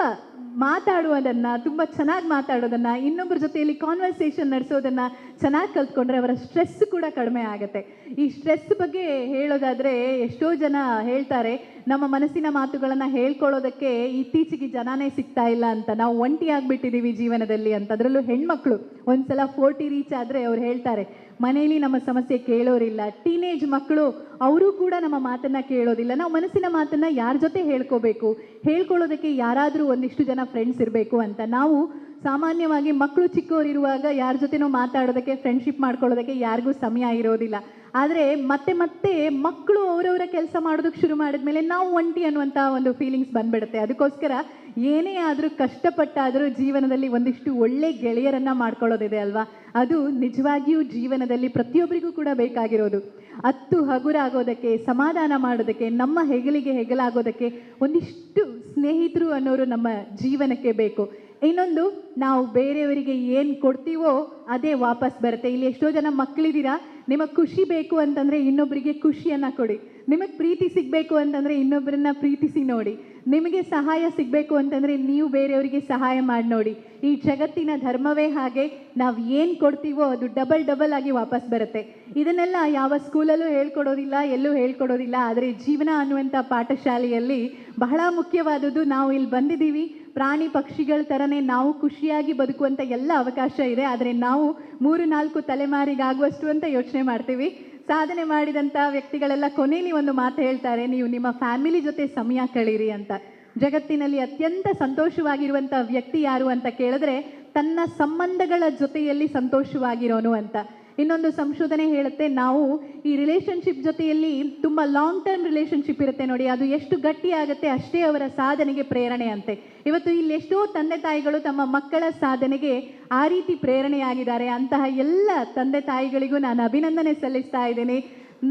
ಮಾತಾಡುವುದನ್ನು, ತುಂಬ ಚೆನ್ನಾಗಿ ಮಾತಾಡೋದನ್ನು ಇನ್ನೊಬ್ಬರ ಜೊತೆಯಲ್ಲಿ ಕಾನ್ವರ್ಸೇಷನ್ ನಡೆಸೋದನ್ನು ಚೆನ್ನಾಗಿ ಕಲ್ತ್ಕೊಂಡ್ರೆ ಅವರ ಸ್ಟ್ರೆಸ್ ಕೂಡ ಕಡಿಮೆ ಆಗುತ್ತೆ. ಈ ಸ್ಟ್ರೆಸ್ ಬಗ್ಗೆ ಹೇಳೋದಾದರೆ ಎಷ್ಟೋ ಜನ ಹೇಳ್ತಾರೆ, ನಮ್ಮ ಮನಸ್ಸಿನ ಮಾತುಗಳನ್ನು ಹೇಳ್ಕೊಳ್ಳೋದಕ್ಕೆ ಇತ್ತೀಚೆಗೆ ಜನನೇ ಸಿಗ್ತಾ ಇಲ್ಲ ಅಂತ. ನಾವು ಒಂಟಿ ಆಗಿಬಿಟ್ಟಿದ್ದೀವಿ ಜೀವನದಲ್ಲಿ ಅಂತ. ಅದರಲ್ಲೂ ಹೆಣ್ಮಕ್ಳು, ಒಂದ್ಸಲ ಫೋರ್ಟಿ ರೀಚ್ ಆದರೆ ಅವ್ರು ಹೇಳ್ತಾರೆ ಮನೆಯಲ್ಲಿ ನಮ್ಮ ಸಮಸ್ಯೆ ಕೇಳೋರಿಲ್ಲ. ಟೀನೇಜ್ ಮಕ್ಕಳು, ಅವರು ಕೂಡ ನಮ್ಮ ಮಾತನ್ನ ಕೇಳೋದಿಲ್ಲ. ನಾವು ಮನಸ್ಸಿನ ಮಾತನ್ನ ಯಾರ ಜೊತೆ ಹೇಳ್ಕೋಬೇಕು? ಹೇಳ್ಕೊಳ್ಳೋದಕ್ಕೆ ಯಾರಾದರೂ ಒಂದಿಷ್ಟು ಜನ ಫ್ರೆಂಡ್ಸ್ ಇರಬೇಕು ಅಂತ. ನಾವು ಸಾಮಾನ್ಯವಾಗಿ ಮಕ್ಕಳು ಚಿಕ್ಕವರಿರುವಾಗ ಯಾರ ಜೊತೆನೂ ಮಾತಾಡೋದಕ್ಕೆ ಫ್ರೆಂಡ್ಶಿಪ್ ಮಾಡ್ಕೊಳ್ಳೋದಕ್ಕೆ ಯಾರಿಗೂ ಸಮಯ ಇರೋದಿಲ್ಲ. ಆದರೆ ಮತ್ತೆ ಮತ್ತೆ ಮಕ್ಕಳು ಅವರವರ ಕೆಲಸ ಮಾಡೋದಕ್ಕೆ ಶುರು ಮಾಡಿದ್ಮೇಲೆ ನಾವು ಒಂಟಿ ಅನ್ನುವಂಥ ಒಂದು ಫೀಲಿಂಗ್ಸ್ ಬಂದ್ಬಿಡುತ್ತೆ. ಅದಕ್ಕೋಸ್ಕರ ಏನೇ ಆದರೂ ಕಷ್ಟಪಟ್ಟಾದರೂ ಜೀವನದಲ್ಲಿ ಒಂದಿಷ್ಟು ಒಳ್ಳೆ ಗೆಳೆಯರನ್ನು ಮಾಡ್ಕೊಳ್ಳೋದಿದೆ ಅಲ್ವಾ? ಅದು ನಿಜವಾಗಿಯೂ ಜೀವನದಲ್ಲಿ ಪ್ರತಿಯೊಬ್ಬರಿಗೂ ಕೂಡ ಬೇಕಾಗಿರೋದು. ಹತ್ತು ಹಗುರಾಗೋದಕ್ಕೆ, ಸಮಾಧಾನ ಮಾಡೋದಕ್ಕೆ, ನಮ್ಮ ಹೆಗಲಿಗೆ ಹೆಗಲಾಗೋದಕ್ಕೆ ಒಂದಿಷ್ಟು ಸ್ನೇಹಿತರು ಅನ್ನೋರು ನಮ್ಮ ಜೀವನಕ್ಕೆ ಬೇಕು. ಇನ್ನೊಂದು, ನಾವು ಬೇರೆಯವರಿಗೆ ಏನು ಕೊಡ್ತೀವೋ ಅದೇ ವಾಪಸ್ ಬರುತ್ತೆ. ಇಲ್ಲಿ ಎಷ್ಟೋ ಜನ ಮಕ್ಕಳಿದ್ದೀರಾ ನಿಮಗೆ ಖುಷಿ ಬೇಕು ಅಂತಂದರೆ ಇನ್ನೊಬ್ಬರಿಗೆ ಖುಷಿಯನ್ನು ಕೊಡಿ. ನಿಮಗೆ ಪ್ರೀತಿ ಸಿಗಬೇಕು ಅಂತಂದರೆ ಇನ್ನೊಬ್ಬರನ್ನ ಪ್ರೀತಿಸಿ ನೋಡಿ. ನಿಮಗೆ ಸಹಾಯ ಸಿಗಬೇಕು ಅಂತಂದರೆ ನೀವು ಬೇರೆಯವರಿಗೆ ಸಹಾಯ ಮಾಡಿ ನೋಡಿ. ಈ ಜಗತ್ತಿನ ಧರ್ಮವೇ ಹಾಗೆ, ನಾವು ಏನು ಕೊಡ್ತೀವೋ ಅದು ಡಬಲ್ ಡಬಲ್ ಆಗಿ ವಾಪಸ್ ಬರುತ್ತೆ. ಇದನ್ನೆಲ್ಲ ಯಾವ ಸ್ಕೂಲಲ್ಲೂ ಹೇಳ್ಕೊಡೋದಿಲ್ಲ, ಎಲ್ಲೂ ಹೇಳ್ಕೊಡೋದಿಲ್ಲ. ಆದರೆ ಜೀವನ ಅನ್ನುವಂಥ ಪಾಠಶಾಲೆಯಲ್ಲಿ ಬಹಳ ಮುಖ್ಯವಾದದ್ದು ನಾವು ಇಲ್ಲಿ ಬಂದಿದ್ದೀವಿ. ಪ್ರಾಣಿ ಪಕ್ಷಿಗಳ ಥರನೇ ನಾವು ಖುಷಿಯಾಗಿ ಬದುಕುವಂಥ ಎಲ್ಲ ಅವಕಾಶ ಇದೆ. ಆದರೆ ನಾವು ಮೂರು ನಾಲ್ಕು ತಲೆಮಾರಿಗಾಗುವಷ್ಟು ಅಂತ ಯೋಚನೆ ಮಾಡ್ತೀವಿ. ಸಾಧನೆ ಮಾಡಿದಂಥ ವ್ಯಕ್ತಿಗಳೆಲ್ಲ ಕೊನೆಯಲ್ಲಿ ಒಂದು ಮಾತು ಹೇಳ್ತಾರೆ, ನೀವು ನಿಮ್ಮ ಫ್ಯಾಮಿಲಿ ಜೊತೆ ಸಮಯ ಕಳೀರಿ ಅಂತ. ಜಗತ್ತಿನಲ್ಲಿ ಅತ್ಯಂತ ಸಂತೋಷವಾಗಿರುವಂಥ ವ್ಯಕ್ತಿ ಯಾರು ಅಂತ ಕೇಳಿದ್ರೆ, ತನ್ನ ಸಂಬಂಧಗಳ ಜೊತೆಯಲ್ಲಿ ಸಂತೋಷವಾಗಿರೋನು ಅಂತ. ಇನ್ನೊಂದು ಸಂಶೋಧನೆ ಹೇಳುತ್ತೆ, ನಾವು ಈ ರಿಲೇಶನ್ಶಿಪ್ ಜೊತೆಯಲ್ಲಿ ತುಂಬ ಲಾಂಗ್ ಟರ್ಮ್ ರಿಲೇಶನ್ಶಿಪ್ ಇರುತ್ತೆ ನೋಡಿ, ಅದು ಎಷ್ಟು ಗಟ್ಟಿ ಆಗುತ್ತೆ ಅಷ್ಟೇ ಅವರ ಸಾಧನೆಗೆ ಪ್ರೇರಣೆ ಅಂತೆ. ಇವತ್ತು ಇಲ್ಲಿ ಎಷ್ಟೋ ತಂದೆ ತಾಯಿಗಳು ತಮ್ಮ ಮಕ್ಕಳ ಸಾಧನೆಗೆ ಆ ರೀತಿ ಪ್ರೇರಣೆಯಾಗಿದ್ದಾರೆ. ಅಂತಹ ಎಲ್ಲ ತಂದೆ ತಾಯಿಗಳಿಗೂ ನಾನು ಅಭಿನಂದನೆ ಸಲ್ಲಿಸ್ತಾ ಇದ್ದೀನಿ.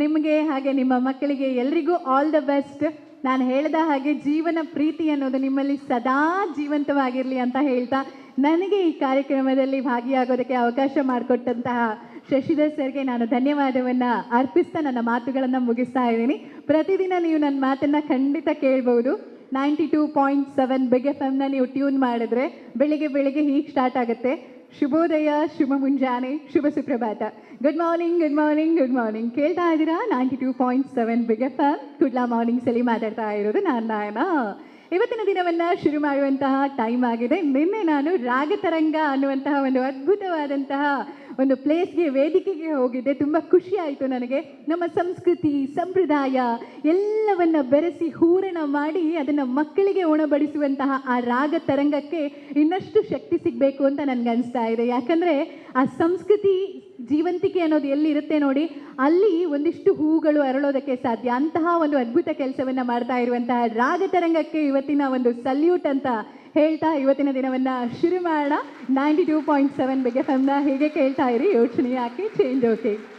ನಿಮಗೆ ಹಾಗೆ ನಿಮ್ಮ ಮಕ್ಕಳಿಗೆ ಎಲ್ರಿಗೂ ಆಲ್ ದ ಬೆಸ್ಟ್ ನಾನು ಹೇಳಿದ ಹಾಗೆ ಜೀವನ ಪ್ರೀತಿ ಅನ್ನೋದು ನಿಮ್ಮಲ್ಲಿ ಸದಾ ಜೀವಂತವಾಗಿರಲಿ ಅಂತ ಹೇಳ್ತಾ, ನನಗೆ ಈ ಕಾರ್ಯಕ್ರಮದಲ್ಲಿ ಭಾಗಿಯಾಗೋದಕ್ಕೆ ಅವಕಾಶ ಮಾಡಿಕೊಟ್ಟಂತಹ ಶಶಿಧರ್ ಸರ್ಗೆ ನಾನು ಧನ್ಯವಾದವನ್ನು ಅರ್ಪಿಸ್ತಾ ನನ್ನ ಮಾತುಗಳನ್ನು ಮುಗಿಸ್ತಾ ಇದ್ದೀನಿ. ಪ್ರತಿದಿನ ನೀವು ನನ್ನ ಮಾತನ್ನು ಖಂಡಿತ ಕೇಳ್ಬೋದು. Ninety two point seven big F ಎಮ್ನ ನೀವು ಟ್ಯೂನ್ ಮಾಡಿದ್ರೆ ಬೆಳಿಗ್ಗೆ ಬೆಳಿಗ್ಗೆ ಹೀಗೆ ಸ್ಟಾರ್ಟ್ ಆಗುತ್ತೆ. ಶುಭೋದಯ, ಶುಭ ಮುಂಜಾನೆ, ಶುಭ ಸುಪ್ರಭಾತ. Good morning good morning good morning ಕೇಳ್ತಾ ಇದ್ದೀರಾ? Ninety two point seven big F Kudla ಮಾರ್ನಿಂಗ್ಸಲ್ಲಿ ಮಾತಾಡ್ತಾ ಇರೋದು ನಾನು ನಾಯನ. ಇವತ್ತಿನ ದಿನವನ್ನು ಶುರು ಮಾಡುವಂತಹ ಟೈಮ್ ಆಗಿದೆ. ನಿನ್ನೆ ನಾನು ರಾಗತರಂಗ ಅನ್ನುವಂತಹ ಒಂದು ಅದ್ಭುತವಾದಂತಹ ಒಂದು ಪ್ಲೇಸ್ಗೆ ವೇದಿಕೆಗೆ ಹೋಗಿದ್ದೆ. ತುಂಬ ಖುಷಿ ಆಯಿತು ನನಗೆ. ನಮ್ಮ ಸಂಸ್ಕೃತಿ, ಸಂಪ್ರದಾಯ ಎಲ್ಲವನ್ನು ಬೆರೆಸಿ ಹೂರಣ ಮಾಡಿ ಅದನ್ನು ಮಕ್ಕಳಿಗೆ ಉಣಬಡಿಸುವಂತಹ ಆ ರಾಗ ತರಂಗಕ್ಕೆ ಇನ್ನಷ್ಟು ಶಕ್ತಿ ಸಿಗಬೇಕು ಅಂತ ನನಗೆ ಅನಿಸ್ತಾ ಇದೆ. ಯಾಕಂದರೆ ಆ ಸಂಸ್ಕೃತಿ ಜೀವಂತಿಕೆ ಅನ್ನೋದು ಎಲ್ಲಿರುತ್ತೆ ನೋಡಿ, ಅಲ್ಲಿ ಒಂದಿಷ್ಟು ಹೂಗಳು ಅರಳೋದಕ್ಕೆ ಸಾಧ್ಯ. ಅಂತಹ ಒಂದು ಅದ್ಭುತ ಕೆಲಸವನ್ನು ಮಾಡ್ತಾ ಇರುವಂತಹ ರಾಗತರಂಗಕ್ಕೆ ಇವತ್ತಿನ ಒಂದು ಸಲ್ಯೂಟ್ ಅಂತ ಹೇಳ್ತಾ ಇವತ್ತಿನ ದಿನವನ್ನ ಶುರು ಮಾಡೋಣ. ನೈಂಟಿ ಟೂ ಪಾಯಿಂಟ್ ಸೆವೆನ್ ಬಗ್ಗೆ ಫಮ್ನ ಹೇಗೆ ಕೇಳ್ತಾ ಇರಿ. ಯೋಚನೆ ಯಾಕೆ ಚೇಂಜ್ ಓಕೆ